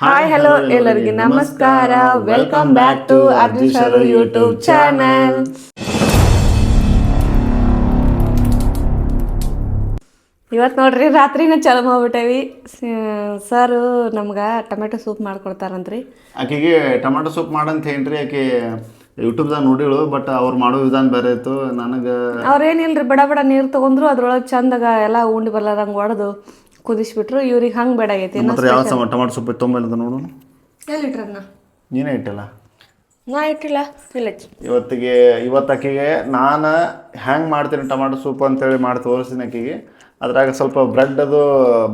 Hi hello ಎಲ್ಲರಿಗೆ ನಮಸ್ಕಾರ. Welcome back to Arjun ಶರ್ ಯೂಟ್ಯೂಬ್ ಚಾನಲ್ ಇವತ್ತು ನೋಡ್ರಿ ರಾತ್ರಿನ ಚಲೋ ಮಾಡ್ಬಿಟ್ಟೇವಿ. ಸರ್ ನಮ್ಗೆ ಟೊಮೆಟೊ ಸೂಪ್ ಮಾಡ್ಕೊಡ್ತಾರಂತ್ರಿ. ಆಕೆಗೆ ಟೊಮೆಟೊ ಸೂಪ್ ಮಾಡಂತ ಏನ್ರಿ ಆಕೆ ಯೂಟ್ಯೂಬ್ದಾಗ ನೋಡಿಳು ಬಟ್ ಅವ್ರು ಮಾಡೋ ವಿಧಾನ ಬೇರೆ ಇತ್ತು. ನನಗೆ ಅವ್ರೇನಿಲ್ರಿ ಬಡ ಬಡ ನೀರು ತೊಗೊಂಡ್ರು ಅದ್ರೊಳಗೆ ಚಂದಾಗ ಎಲ್ಲ ಉಂಡಿ ಬರ್ಲಾರಂಗೆ ಒಡೆದು ಕುದಿಸ್ಬಿಟ್ರು ಇವ್ರಿಗೆ ಹಂಗೆ ಬೇಡ ಆಗೈತಿ. ನಮ್ಮ ಹತ್ರ ಯಾವ ಸಮ ಟೊಮಾಟೊ ಸೂಪ್ ತೊಂಬಲ್ಲ ನೋಡು. ಎಲ್ಲಿ ಇಟ್ರದ್ನ ನೀನೇ ಇಟ್ಟಿಲ್ಲ? ನಾ ಇಟ್ಟಿಲ್ಲ ಇಲ್ಲ ಇವತ್ತಿಗೆ ಇವತ್ತು ಆಕೆಗೆ ನಾನು ಹ್ಯಾಂಗೆ ಮಾಡ್ತೀನಿ ಟೊಮಾಟೊ ಸೂಪ್ ಅಂತೇಳಿ ಮಾಡಿ ತೋರಿಸ್ತೀನಿ ಆಕೆಗೆ ಅದ್ರಾಗ ಸ್ವಲ್ಪ ಬ್ರೆಡ್ ಅದು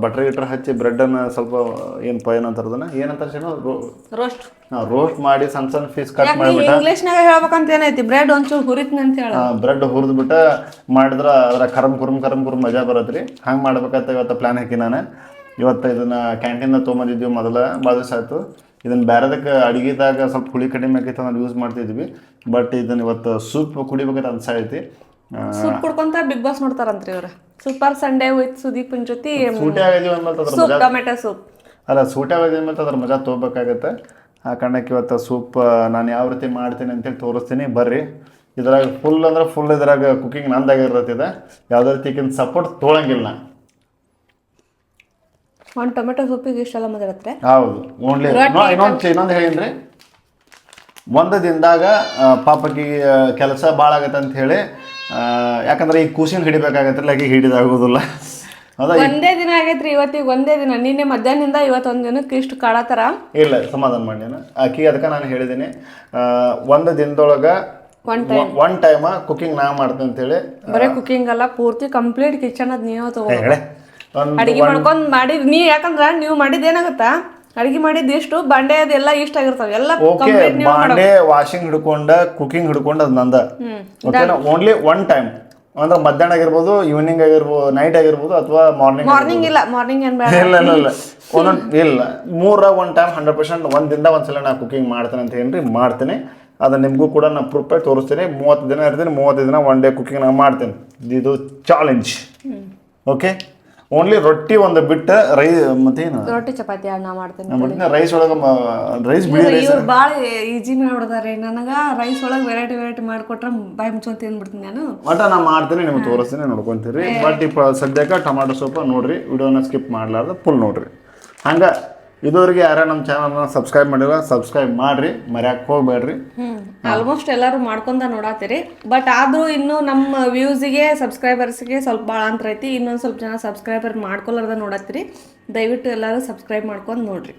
ಬಟರ್ ಗಿಟ್ರ್ ಹಚ್ಚಿ ಬ್ರೆಡ್ಡನ್ನು ಸ್ವಲ್ಪ ಏನಪ್ಪ ಪೈನ್ ಅದನ್ನ? ಏನಂತಾರೆ ಶೇನು ರೋಸ್ಟ್ ರೋಸ್ಟ್ ಮಾಡಿ ಸಣ್ಣ ಸಣ್ಣ ಪೀಸ್ ಕಟ್ ಮಾಡಿಬಿಟ್ಟು. ಇಂಗ್ಲೀಷ್ನಾಗ ಹೇಳ್ಬೇಕಂತ ಏನೈತಿ? ಬ್ರೆಡ್ ಒಂಚೂರು ಹುರಿತೀನಿ ಅಂತ ಹೇಳ. ಬ್ರೆಡ್ ಹುರಿದ್ಬಿಟ್ಟು ಮಾಡಿದ್ರೆ ಅದ್ರ ಕರಮ್ ಕುರುಮ್ ಕರಮ್ ಕುರುಮ್ ಮಜಾ ಬರತ್ತೆ ರೀ ಹಂಗೆ ಮಾಡ್ಬೇಕಂತ ಇವತ್ತು ಪ್ಲ್ಯಾನ್ ಹಾಕಿ ನಾನು. ಇವತ್ತು ಇದನ್ನ ಕ್ಯಾಂಟೀನ್ದಾಗ ತೊಗೊಂಬಂದಿದ್ವಿ ಮೊದಲ ಭಾಳ ದಿವಸ ಆಯಿತು. ಇದನ್ನು ಬೇರೆದಕ್ಕೆ ಅಡುಗೆದಾಗ ಸ್ವಲ್ಪ ಹುಳಿ ಕಡಿಮೆ ಆಗೈತೆ ಯೂಸ್ ಮಾಡ್ತಿದ್ವಿ. ಬಟ್ ಇದನ್ನು ಇವತ್ತು ಸೂಪ್ ಕುಡಿಬೇಕಂತ ಅನ್ಸಾಯ್ತಿ ಸೂಪ್ ಕುಡ್ಕೊಂತ ಬಿಗ್ ಬಾಸ್ ನೋಡ್ತಾರಂತ್ರಿ ಇವ್ರ. ಸೂಪರ್ ಸಂಡೇ ವಿತ್ ಸುದೀಪನ್ ಜೊತೆ ಸೂಟಿ ಆಗಿದೀವಿ ಅಂದ್ಮೇಲೆ ಅದ್ರ ಸೂಪ್ ಮಜಾ ಟೊಮೆಟೊ ಸೂಪ್. ಅಲ್ಲ ಸೂಟಿ ಆಗಿದೀವಿ ಅಂದ್ಮೇಲೆ ಅದ್ರ ಮಜಾ ತೊಗೋಬೇಕಾಗತ್ತೆ. ಆ ಕಾರಣಕ್ಕೆ ಇವತ್ತು ಸೂಪ್ ನಾನು ಯಾವ ರೀತಿ ಮಾಡ್ತೀನಿ ಅಂತೇಳಿ ತೋರಿಸ್ತೀನಿ. ಬರ್ರಿ. ಇದ್ರಾಗ ಫುಲ್ ಅಂದ್ರೆ ಫುಲ್ ಇದ್ರಾಗ ಕುಕಿಂಗ್ ನಂದಾಗಿರ್ತೈತಿ ಇದೆ ಯಾವುದೇ ರೀತಿ ಸಪೋರ್ಟ್ ತೊಗೊಳಂಗಿಲ್ಲ ಒಂದ್ ಒಂದು ಟೊಮೆಟೊ ಸೂಪಿಗೆ ಇಷ್ಟೆಲ್ಲ ಮಾತಾಡತ್ರೆ ಹೌದು. ಓನ್ಲಿ ಇನ್ನೊಂದು ಇನ್ನೊಂದು ಹೇಳಿನ್ರಿ ಒಂದು ದಿನದಾಗ ಪಾಪಕ್ಕೆ ಕೆಲಸ ಭಾಳ ಆಗತ್ತೆ ಅಂತ ಹೇಳಿ ಯಾಕಂದ್ರೆ ಈ ಕೂಸಿನ ಹಿಡಿಬೇಕಾಗತ್ತೆ ಆಕೆ ಹಿಡಿದಾಗೋದಿಲ್ಲ ಹೌದಾ ಒಂದೇ ದಿನ ಆಗೈತ್ರಿ ಇವತ್ತಿಗೆ ಒಂದೇ ದಿನ. ನಿನ್ನೆ ಮಧ್ಯಾಹ್ನದಿಂದ ಇವತ್ತೊಂದು ದಿನಕ್ಕೆ ಇಷ್ಟು ಕಾಡತರ? ಇಲ್ಲ ಸಮಾಧಾನ ಮಾಡಿ ಅಕ್ಕಿ ಆಕಿ ಅದಕ್ಕೆ ನಾನು ಹೇಳಿದ್ದೀನಿ ಆ, ಒಂದು ದಿನದೊಳಗೆ ಒನ್ ಒನ್ ಟೈಮ ಕುಕಿಂಗ್ ನಾ ಮಾಡ್ತೀನಿ ಅಂತೇಳಿ. ಬರೀ ಕುಕಿಂಗ್ ಅಲ್ಲ ಪೂರ್ತಿ ಕಂಪ್ಲೀಟ್ ಕಿಚನ್ ಅದ್ ನೀವು ತಗೋ ಅಡಿಗೆ ಮಾಡ್ಕೊಂಡ್ ಮಾಡಿದ್ ನೀ ಯಾಕಂದ್ರ ನೀವು ಮಾಡಿದ ಏನಾಗತ್ತಾ? ಅಡಿಗೆ ಮಾಡಿದ್ ಇಷ್ಟು ಬಾಂಡೆ ಅದೆಲ್ಲ ಇಷ್ಟ ಆಗಿರ್ತಾವ. ಎಲ್ಲ ಓಕೆ ನೀವು ಬಾಂಡೆ ವಾಷಿಂಗ್ ಹಿಡ್ಕೊಂಡ ಕುಕಿಂಗ್ ಹಿಡ್ಕೊಂಡ ಅದು ನಂದ. ಓಕೆನಾ ಓನ್ಲಿ ಒನ್ ಟೈಮ್ ಅಂದ್ರೆ ಮಧ್ಯಾಹ್ನ ಆಗಿರ್ಬೋದು ಈವ್ನಿಂಗ್ ಆಗಿರ್ಬೋದು ನೈಟ್ ಆಗಿರ್ಬೋದು ಅಥವಾ ಮಾರ್ನಿಂಗ್ ಮಾರ್ನಿಂಗ್ ಇಲ್ಲ ಮಾರ್ನಿಂಗ್ ಏನ್ ಬೇಡ. ಇಲ್ಲ ಇಲ್ಲ ಇಲ್ಲ. ಒಂದೊಂದು ಇಲ್ಲ. ಮೂರ ಒನ್ ಟೈಮ್ ಹಂಡ್ರೆಡ್ ಪರ್ಸೆಂಟ್ ಒಂದಿಂದ ಒಂದ್ಸಲ ನಾ ಕುಕಿಂಗ್ ಮಾಡ್ತೇನೆ ಅಂತ ಏನ್ರಿ ಮಾಡ್ತೀನಿ. ಅದ ನಿಮಗೂ ಕೂಡ ನಾ ಪ್ರೂಫ್ ತೋರಿಸ್ತೀನಿ. ಮೂವತ್ತು ದಿನ ಇರ್ತೀನಿ ಮೂವತ್ತು ದಿನ ಒನ್ ಡೇ ಕುಕಿಂಗ್ ನಾ ಮಾಡ್ತೇನೆ. ಇದು ಚಾಲೆಂಜ್ ಓಕೆ ಓನ್ಲಿ ರೊಟ್ಟಿ ಒಂದು ಬಿಟ್ಟು ರೈ ಮತ್ತೇನು ರೊಟ್ಟಿ ಚಪಾತಿ ನಾ ಮಾಡ್ತೇನೆ ಬಿಟ್ಟಿನ ರೈಸ್ ಒಳಗೆ ರೈಸ್ ಬಿಡಿ ರೈಸ್ ಇವ್ರು ಭಾಳ ಈಜಿ ಮಾಡ್ಬಿಡ್ತಾರೆ. ನನಗ ರೈಸ್ ಒಳಗೆ ವೆರೈಟಿ ವೆರೈಟಿ ಮಾಡ್ಕೊಟ್ರೆ ಬಾಯಿ ಮುಚ್ಕೊಂಡ್ ತಿಂದ್ಬಿಡ್ತೀನಿ ನಾನು. ಒಟ್ಟ ನಾ ಮಾಡ್ತೀನಿ ನಿಮ್ಗೆ ತೋರಿಸ್ತೀನಿ ನೋಡ್ಕೊಂತೀರಿ. ಬಟ್ ಇಪ್ಪ ಸದ್ಯಕ್ಕೆ ಟೊಮಾಟೊ ಸೂಪ ನೋಡ್ರಿ ವಿಡಿಯೋನ ಸ್ಕಿಪ್ ಮಾಡಲಾರ್ದ ಫುಲ್ ನೋಡ್ರಿ. ಹಂಗೆ ಇದುವರೆಗೆ ಯಾರ ನಮ್ಮ ಚಾನಲ್ನ ಸಬ್ಸ್ಕ್ರೈಬ್ ಮಾಡಿಲ್ಲ ಸಬ್ಸ್ಕ್ರೈಬ್ ಮಾಡ್ರಿ ಮರ್ಯಾಕೆ ಹೋಗ್ಬೇಡ್ರಿ. ಆಲ್ಮೋಸ್ಟ್ ಎಲ್ಲರೂ ಮಾಡ್ಕೊಂತ ನೋಡಾತಿರಿ. ಬಟ್ ಆದ್ರೂ ಇನ್ನು ನಮ್ಮ ವ್ಯೂಸಿಗೆ ಸಬ್ಸ್ಕ್ರೈಬರ್ಸ್ಗೆ ಸ್ವಲ್ಪ ಭಾಳ ಅಂತ ಐತಿ. ಇನ್ನೊಂದು ಸ್ವಲ್ಪ ಜನ ಸಬ್ಸ್ಕ್ರೈಬರ್ ಮಾಡ್ಕೊಲಾರ್ದ ನೋಡತ್ತೀರಿ ದಯವಿಟ್ಟು ಎಲ್ಲರೂ ಸಬ್ಸ್ಕ್ರೈಬ್ ಮಾಡ್ಕೊಂಡು ನೋಡ್ರಿ.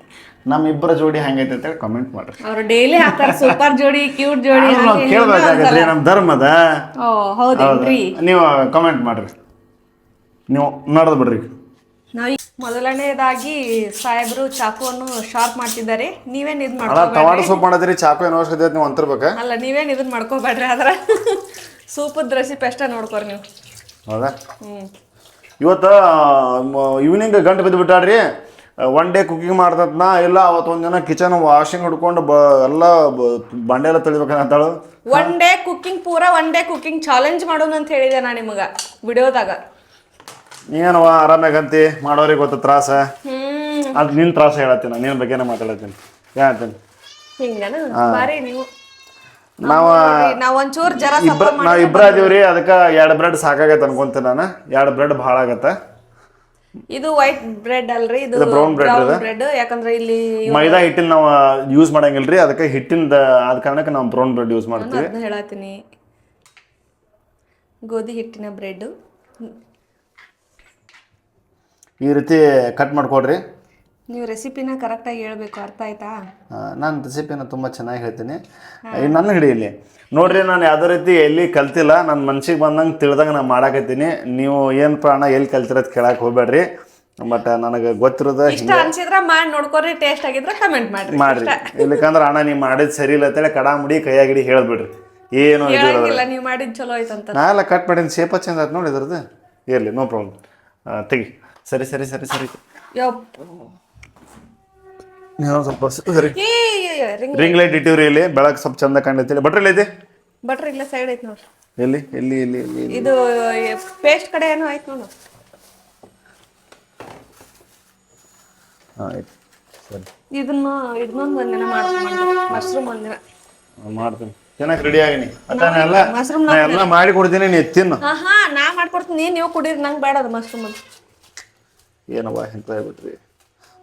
ನಮ್ಮ ಇಬ್ಬರ ಜೋಡಿ ಹೆಂಗೈತೆ ಅಂತ ಕಮೆಂಟ್ ಮಾಡ್ರಿ. ಅವ್ರು ಡೈಲಿ ಹಾಕ್ತಾರೆ ಸೂಪರ್ ಜೋಡಿ ಕ್ಯೂಟ್ ಜೋಡಿ ನಾವು ಕೇಳ್ಬೇಕಾಗತ್ರಿ ನಮ್ಮ ಧರ್ಮದ. ಓ ಹೌದೇನ್ರಿ. ನೀವು ಕಮೆಂಟ್ ಮಾಡ್ರಿ. ನೀವು ನಡೆದು ಬಿಡ್ರಿ. ಮೊದಲನೇದಾಗಿ ಸಾಹೇಬರು ಚಾಕುವನ್ನು ಶಾರ್ಪ್ ಮಾಡ್ತಿದ್ದಾರೆ. ನೀವೇನ್ ಇದ್ ಮಾಡ್ಕೋ ಟೊಮಾಟೊ ಸೂಪ್ ಮಾಡಿದ್ರಿ ಚಾಕು ಏನು ಅವಶ್ಯಕತೆ ಐತೆ ನೀವು ಅಂತಿರ್ಬೇಕ. ಅಲ್ಲ ನೀವೇನ್ ಇದನ್ ಮಾಡ್ಕೋಬೇಡ್ರಿ ಅದ್ರ ಸೂಪದ ರೆಸಿಪಿ ಅಷ್ಟೇ ನೋಡ್ಕೋರಿ ನೀವು. ಹೌದಾ? ಹ್ಮ್. ಇವತ್ತು ಈವ್ನಿಂಗ್ ಗಂಟೆ ಬಿದ್ದು ಬಿಟ್ಟಾಡ್ರಿ. ಒನ್ ಡೇ ಕುಕಿಂಗ್ ಮಾಡ್ತದ್ನ ಇಲ್ಲ ಅವತ್ತು ದಿನ ಕಿಚನ್ ವಾಷಿಂಗ್ ಹುಡ್ಕೊಂಡು ಬ ಎಲ್ಲ ಬ- ಬಂಡೆ ಎಲ್ಲ ತೊಳಿಬೇಕಂತಾಳು ಒನ್ ಡೇ ಕುಕಿಂಗ್ ಪೂರಾ ಒನ್ ಡೇ ಕುಕಿಂಗ್ ಚಾಲೆಂಜ್ ಮಾಡೋಣ ಅಂತ ಹೇಳಿದೆ ನಾ ನಿಮಗ ವಿಡಿಯೋದಾಗ. ಏನವ ಆರಾಮಾಗಂತಿ ಮಾಡೋರಿಗೆ ಗೊತ್ತ ತ್ರಾಸ? ಅದು ನಿನ್ನ ತ್ರಾಸ ಹೇಳತ್ತೀನಿ ನಿನ್ನ ಬಗ್ಗೆನೇ ಮಾತಾಡತ್ತೀನಿ. ಹೇಳ್ತೀನಿ ಹಿಂಗನ? ಬಾರಿ ನೀವು. ನಾವು ನಾವ್ ಒಂಚೂರ್ ಜರ ಇಬ್ರ ನಾವು ಇಬ್ಬರ ಅದೀವ್ರಿ ಅದಕ್ಕ ಎರಡ್ ಬ್ರೆಡ್ ಸಾಕಾಗತ್ತೆ ಅನ್ಕೊಂತೀನಿ ನಾನು. ಎರಡ್ ಬ್ರೆಡ್ ಭಾಳ ಆಗತ್ತೆ. ಇದು ವೈಟ್ ಬ್ರೆಡ್ ಅಲ್ರಿ ಇದು ಇದು brown bread ಬ್ರೌನ್ ಬ್ರೆಡ್ ಯಾಕಂದ್ರೆ ಇಲ್ಲಿ ಮೈದಾ ಹಿಟ್ಟಿನ ನಾವು ಯೂಸ್ ಮಾಡಂಗಿಲ್ರಿ ಅದಕ್ಕೆ ಹಿಟ್ಟಿನ ಆದ ಕಾರಣಕ್ಕೆ ನಾವು ಬ್ರೌನ್ ಬ್ರೆಡ್ ಯೂಸ್ ಮಾಡ್ತೀವಿ. ಅದನ್ನ ಹೇಳತ್ತೀನಿ. ಗೋಧಿ ಹಿಟ್ಟಿನ ಬ್ರೆಡ್. ಈ ರೀತಿ ಕಟ್ ಮಾಡ್ಕೊಡ್ರಿ. ನೀವು ರೆಸಿಪಿನ ಕರೆಕ್ಟಾಗಿ ಹೇಳ್ಬೇಕು ಅರ್ಥ ಆಯ್ತಾ? ನಾನು ರೆಸಿಪಿನ ತುಂಬ ಚೆನ್ನಾಗಿ ಹೇಳ್ತೀನಿ. ನನ್ನ ಹಿಡಿಯಲ್ಲಿ. ನೋಡ್ರಿ ನಾನು ಯಾವುದೇ ರೀತಿ ಎಲ್ಲಿ ಕಲ್ತಿಲ್ಲ ನನ್ನ ಮನ್ಸಿಗೆ ಬಂದಂಗೆ ತಿಳ್ದಂಗೆ ನಾನು ಮಾಡಾಕತ್ತೀನಿ. ನೀವು ಏನು ಪ್ರಾಣ ಎಲ್ಲಿ ಕಲ್ತಿರೋದು ಕೇಳಕ್ಕೆ ಹೋಗ್ಬೇಡ್ರಿ. ಬಟ್ ನನಗೆ ಗೊತ್ತಿರೋದ ಇಷ್ಟ ಅನ್ಸಿದ್ರ ಮಾಡಿ ನೋಡ್ಕೊರಿ ಟೇಸ್ಟ್ ಆಗಿದ್ರೆ ಕಮೆಂಟ್ ಮಾಡ್ರಿ. ಮಾಡ್ರಿ. ಇಲ್ಲಕಂದ್ರೆ ಅಣ್ಣ ನೀವು ಮಾಡಿದ್ ಸರಿ ಇಲ್ಲ ಅಂತೇಳಿ ಕಡಾ ಮುಡಿ ಕೈಯಾಗಿಡಿ ಹೇಳ್ಬಿಡ್ರಿ. ಏನು ಇರೋದಿಲ್ಲ. ನೀವು ಮಾಡಿದ್ ಚಲೋ ಅಂತ ನಾ ಎಲ್ಲ ಕಟ್ ಮಾಡಿನ ಸೇಪ ಚಂದ ಆಯ್ತು ನೋಡಿ ಇದ್ರದ್ದು. ಇರಲಿ ನೋ ಪ್ರಾಬ್ಲಮ್ ತೆಗಿ. ಸರಿ ಸರಿ ಸರಿ ಸರಿ. ಯಪ್ಪ ನೀವು ಸ್ವಲ್ಪ ಸರಿ. ರಿಂಗ್ ರಿಂಗ್ ಲೈಟ್ ಇಟ್ಟಿವ್ರಿ ಇಲ್ಲಿ. ಬೆಳಕ್ ಸ್ವಲ್ಪ ಚಂದ ಕಂಡೈತಿ ಬಟ್ರಿ ಐತಿ ಬಟ್ರಿ ಇಲ್ಲ ಸೈಡ್ ಐತಿ ನೋಡ್ರಿ ಎಲ್ಲಿ? ಎಲ್ಲಿ ಎಲ್ಲಿ? ಇದು ಪೇಸ್ಟ್ ಕಡೆ ಏನೋ ಆಯ್ತು ನೋಡು. ಆಯ್ತು. ಸರಿ. ಇದನ್ನ ಇದನ್ನೊಂದು ಒಂದಿನ ಮಾಡ್ತೀನಿ ಮಶ್ರೂಮ್ ಒಂದಿನ. ಮಾಡ್ತೀನಿ. ಚೆನ್ನಾಗಿ ರೆಡಿ ಆಗಿನಿ. ಎಲ್ಲ ಮಶ್ರೂಮ್ ಎಲ್ಲ ಮಾಡಿ ಕೊಡ್ತೀನಿ ನೀ ತಿನ್ನು ಹಾ ಹಾ ನಾ ಮಾಡ್ಕೊಡ್ತೀನಿ. ನೀವು ಕುಡೀರಿ. ನಂಗೆ ಬೇಡ ಅದು ಮಶ್ರೂಮ್ ಅಂತ. ಏನವ್ವ ಹೇಳ್ಬಿಟ್ರಿ?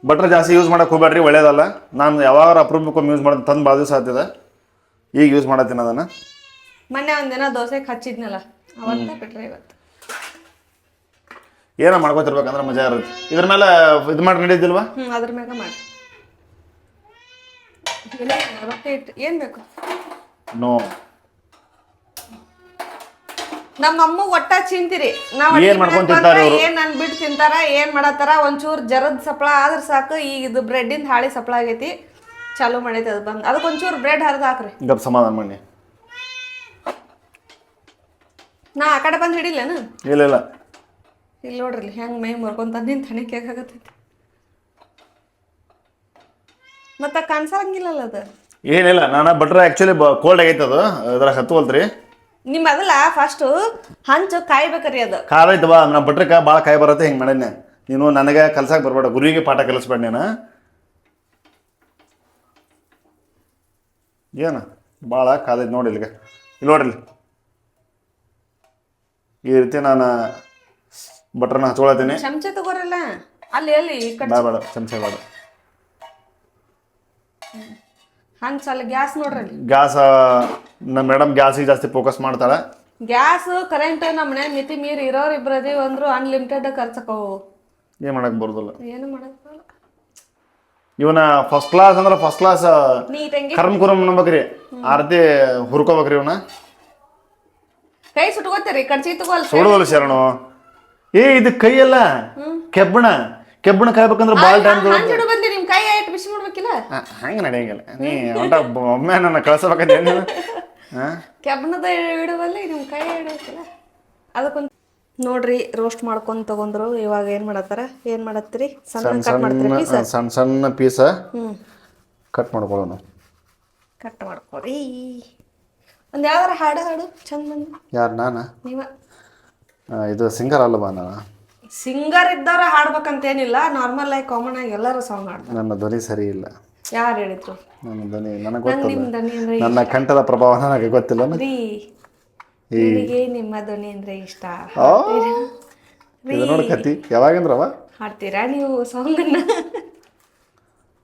ಬಟ್ರ್ ಜಾಸ್ತಿ ಯೂಸ್ ಮಾಡಕ್ಕೆ ಹೋಗ್ಬೇಡ್ರಿ ಒಳ್ಳೇದಲ್ಲ. ನಾನು ಯಾವಾಗ ಅಪ್ರೂಪಕ್ಕೊಮ್ಮೆ ಯೂಸ್ ಮಾಡೋದು ತಂದು ಭಾಳ ದಿವಸ ಆಗ್ತದೆ ಈಗ ಯೂಸ್ ಮಾಡತ್ತೀನಿ ಅದನ್ನು. ಮೊನ್ನೆ ಒಂದಿನ ದೋಸೆ ಹಚ್ಚಿದ್ನಲ್ಲ ಅವತ್ತ ಬಿಟ್ರೆ ಇವತ್ತು. ಏನೋ ಮಾಡ್ಕೊತಿರ್ಬೇಕಂದ್ರೆ ಮಜಾ ಇರುತ್ತೆ. ಇದ್ರ ಮೇಲೆ ಇದು ಮಾಡಿ ನಡೀತಿಲ್ವಾ ಅದ್ರ ಮ್ಯಾಗ ಮಾಡಿ. ಇಲ್ಲ, ರೊಟ್ಟಿ ಇಟ್ಟು ಏನ್ ಬೇಕು? ನೋ ನಮ್ಮ ಅಮ್ಮ ಒಟ್ಟ ಚಿಂತಿರಿ. ನಾವ್ ಏನ್ ಮಾಡ್ಕೊಂಡ್ ಮಾಡಕ್ ತಿಂತಾರ್ ಇವ್ರು? ಏನ್ ನನ್ ಬಿಟ್ಟು ತಿಂತಾರ ಏನ್ ಮಾಡತ್ತಾರ? ಒಂಚೂರ್ ಜರದ್ ಸಪ್ಳ ಆದ್ರ ಸಾಕು ಈಗ ಇದು ಬ್ರೆಡ್ ಇಂದ ಹಾಳಿ ಸಪ್ಳ ಆಗೈತಿ. ಚಾಲು ಮಾಡೈತಿ ಅದು ಬಂದ್. ಅದಕ್ಕೆ ಒಂಚೂರು ಬ್ರೆಡ್ ಹರಿದು ಹಾಕ್ರಿ. ಗಪ್ ಸಮಾಧಾನ ಮಾಡಿ. ನಾ ಆ ಕಡೆ ಬಂದು ಹಿಡಿಲೇನು? ಇಲ್ಲ ಇಲ್ಲ. ಇಲ್ಲಿ ನೋಡ್ರಿ ಹೆಂಗ್ ಮೈ ಮುರ್ಕೊಂತ ನಿಂತ ಹಣಿಕೆ ಆಗತೈತಿ ಮತ್ತ ಕಾಣಿಸಂಗಿಲ್ಲಲ್ಲ ಅದು? ಏನಿಲ್ಲ ನಾನು ಬಟ್ರೆ ಆ್ಯಕ್ಚುಲಿ ಕೋಲ್ಡ್ ಆಗೈತೆ ಅದು. ಅದ್ರಾಗ ಹತ್ತುವಲ್ತ್ರಿ ನಿಮ್ ಅದಲ್ಲ ಫಸ್ಟ್ ಹಂಚು ಕಾಯ್ಬೇಕ್ರಿ ಅದು. ಕಾಲೈದು ಬಾ ನಮ್ಮ ಬಟ್ರಕ ಭಾಳ ಕಾಯಿ ಬರುತ್ತೆ ಹಿಂಗೆ ಮಾಡೇನೆ. ನೀನು ನನಗೆ ಕಲ್ಸಕ್ಕೆ ಬರ್ಬೇಡ ಗುರುವಿಗೆ ಪಾಠ ಕಲಿಸ್ಬೇಡ ನೀನು. ಏನು? ಭಾಳ ಕಾದೈತೆ ನೋಡಿ ಇಲ್ಲಿಗೆ. ಇಲ್ಲಿ ನೋಡ್ರಿ. ಈ ರೀತಿ ನಾನು ಬಟ್ರನ್ನ ಹಚ್ಕೊಳತೀನಿ ಚಮಚ ತಗೋರಲ್ಲ? ಅಲ್ಲಿ ಕಡೆ. ಬೇಡ ಬೇಡ ಚಮಚ ಬೇಡ ಅಲ್ಲಿ ಗ್ಯಾಸ್ ನೋಡ್ರಿ ಗ್ಯಾಸ್ ನಮ್ಮ ಮೇಡಮ್ ಗ್ಯಾಸಿಗೆ ಜಾಸ್ತಿ ಫೋಕಸ್ ಮಾಡ್ತಾಳೆ. ಗ್ಯಾಸ್ ಕರೆಂಟ್ ನಮ್ಮ ಮನೆ ಮಿತಿ ಮೀರಿ ಇರೋರು ಇಬ್ಬರದಿ ಅಂದ್ರು ಅನ್ಲಿಮಿಟೆಡ್ ಖರ್ಚಕವು ಏನು ಮಾಡಕ್ ಬರೋದಿಲ್ಲ. ಏನು. ಇವನ ಫಸ್ಟ್ ಕ್ಲಾಸ್ ಅಂದ್ರೆ ಫಸ್ಟ್ ಕ್ಲಾಸ್ ನೀಟಂಗಿ ಕರ್ಮ್ ಕುರ್ಮ್ ನಂಬಕ್ರಿ. ಆರತಿ ಹುರ್ಕೋಬೇಕ್ರಿ ಇವನ. ಕೈ ಸುಟ್ಕೋತೀರಿ ಕಡ್ಚಿ ತಗೋಲ್ ಸುಡೋದಲ್ಲ ಶರಣು. ಏ ಇದು ಕೈ ಅಲ್ಲ ಕೆಬ್ಬಣ. ಕೆಬ್ಬಣ ಕಾಯ್ಬೇಕಂದ್ರೆ ಭಾಳ ಟೈಮ್ ಹಂಚಿಡು ಬಂದಿ ನಿಮ್ ಕೈ ಆಯ್ತು ಬಿಸಿ ಮಾಡ್ಬೇಕಿಲ್ಲ ಹಂಗೆ ನಡೆಯಂಗಿಲ್ಲ. ನೀ ಬ- ಒಮ್ಮೆ ನನ್ನ ಕಳ್ಸಬೇಕಂತ ಏನು ಹಾಂ ಕೆಬ್ಬಣದ ಇಡುವಲ್ಲಿ ನಿಮ್ಮ ಕೈ ಹಿಡಿಯಲ್ಲ ಅದಕ್ಕೊಂದು ನೋಡ್ರಿ ರೋಸ್ಟ್ ಮಾಡ್ಕೊಂಡ್ ತಗೊಂಡ್ರು ಇವಾಗ ಏನ್ ಮಾಡತ್ತಾರ? ಏನ್ ಮಾಡತ್ತೀರಿ? ಸಣ್ಣ ಕಟ್ ಮಾಡ್ತೀರಿ ಸಣ್ಣ ಸಣ್ಣ ಪೀಸ ಕಟ್ ಮಾಡ್ಕೊಳ್ಳೋಣ. ಕಟ್ ಮಾಡ್ಕೊರಿ ಒಂದ್ ಯಾವ್ದಾರ ಹಾಡು ಹಾಡು? ಚಂದ ಬಂದ. ಯಾರು ನಾನು? ನೀವ. ಇದು ಸಿಂಗರ್ ಅಲ್ಲವಾ ನಾನು? ಸಿಂಗರ್ ಇದ್ದವ್ರ ಹಾಡ್ಬೇಕಂತೇನಿಲ್ಲ. ನಾರ್ಮಲ್ ಆಗಿ ಕಾಮನ್ ಆಗಿ ಎಲ್ಲರೂ ಸಾಂಗ್ ಹಾಡ್ತಾರೆ. ನನ್ನ ಧ್ವನಿ ಸರಿ ಇಲ್ಲ. ಯಾರು ಹೇಳಿದ್ರು? ನನ್ನ ಧ್ವನಿ ನನಗೆ ಗೊತ್ತಿಲ್ಲ. ಧ್ವನಿ ಅಂದ್ರೆ ನನ್ನ ಕಂಠದ ಪ್ರಭಾವ ನನಗೆ ಗೊತ್ತಿಲ್ಲ ರೀ ನಿಮಗೆ ನಿಮ್ಮ ಧ್ವನಿ ಅಂದ್ರೆ ಇಷ್ಟ. ಆ, ಇದು ನೋಡಿ ಕತಿ ಅವ? ಹಾಡ್ತೀರಾ? ನೀವು ಅನ್ನ?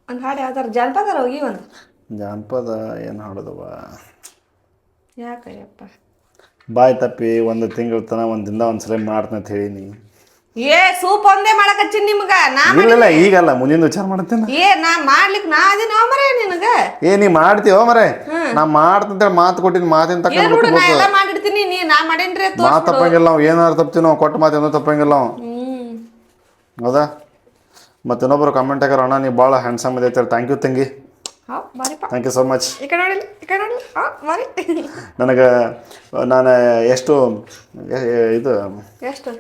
ಒಂದು ಹಾಡು ಯಾವ್ದಾರು ಜಾನಪದ ಹೋಗಿ ಒಂದು. ಜಾನಪದ ಏನು ಹಾಡೋದವ ಯಾಕಯ್ಯಪ್ಪ? ಬಾಯ್ ತಪ್ಪಿ ಒಂದು ತಿಂಗಳ ತನ ಒಂದು ದಿನ ಒಂದ್ಸಲ ಮಾಡ್ತೀನಿ ಅಂತ ಹೇಳೀನಿ. ಏ ಸೂಪ್ ಒಂದೇ ಮಾಡಕಚ್ಚಿನ್ ನಿಮ್ಗ. ನಾ ಇಲ್ಲ ಈಗಲ್ಲ ಮುಂದಿನ ವಿಚಾರ ಮಾಡ್ತೇನೆ ಏ ನಾ ಮಾಡ್ಲಿಕ್ ನಾ ಅದಿನ ಮರೇ ನಿನಗ? ಏ ನೀ ಮಾಡ್ತೀವ ಮರೆ? ನಾ ಮಾಡ್ತಂತ ಮಾತು ಕೊಟ್ಟಿನ ಮಾತಿನ ತಕ್ಕ ಏನ್ ಬಿಡು ನಾ ಎಲ್ಲ ಮಾಡಿರ್ತೀನಿ ನೀ ನಾ ಮಾಡೇನ್ರಿ ಮಾತು ತಪ್ಪಂಗಿಲ್ಲ ನಾವು ಏನಾರು ತಪ್ತೀವಿ ನಾವು ಕೊಟ್ಟು ಮಾತು ಏನೋ ತಪ್ಪಂಗಿಲ್ಲ ನಾವು ಹೌದಾ? ಮತ್ತೆ ಇನ್ನೊಬ್ರು ಕಾಮೆಂಟ್ ಹಾಕಾರ ಅಣ್ಣ ನೀವು ಭಾಳ ಹ್ಯಾಂಡ್ಸಮ್ ಇದೆ ಥ್ಯಾಂಕ್ ಯು ತಂಗಿ. ಥ್ಯಾಂಕ್ ಯು ಸೊ ಮಚ್ ನನಗೆ ನಾನು ಎಷ್ಟು ಇದು ಎಷ್ಟು?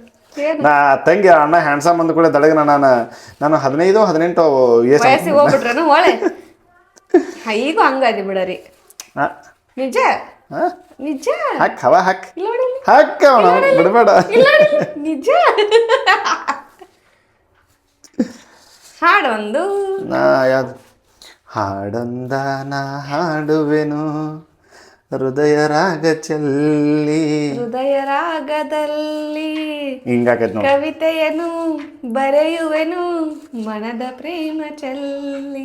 ನಾ ತಂಗಿ ಅಣ್ಣ ಹ್ಯಾಂಡ್ಸಮ್ ಅಂದ ಕೂಡ ದಳಗ ನಾನು ನಾನು ಹದಿನೈದು ಹದಿನೆಂಟು ವಯಸ್ಸಿಗೆ ಹೋಗ್ಬಿಟ್ರೇನು ಹೊಳೆ ಈಗ ಹಂಗದಿ ಬಿಡರಿ. ನಿಜ? ನಿಜ? ಹಾಕ್ ಹವ ಹಾಕ್. ಹಾಕ್ ಅವನ ಬಿಡಬೇಡ. ನಿಜ? ಹಾಡೊಂದು. ನಾ ಯಾವ್ದು? ಹಾಡೊಂದ ನಾ ಹಾಡುವೆನು. ಹೃದಯ ರಾಗ ಚೆಲ್ಲಿ ಹೃದಯ ರಾಗದಲ್ಲಿ ಹಿಂಗಾಕೈತಿ ನೋಡಿ. ಕವಿತೆಯನ್ನು ಬರೆಯುವೆನು ಮನದ ಪ್ರೇಮ ಚೆಲ್ಲಿ.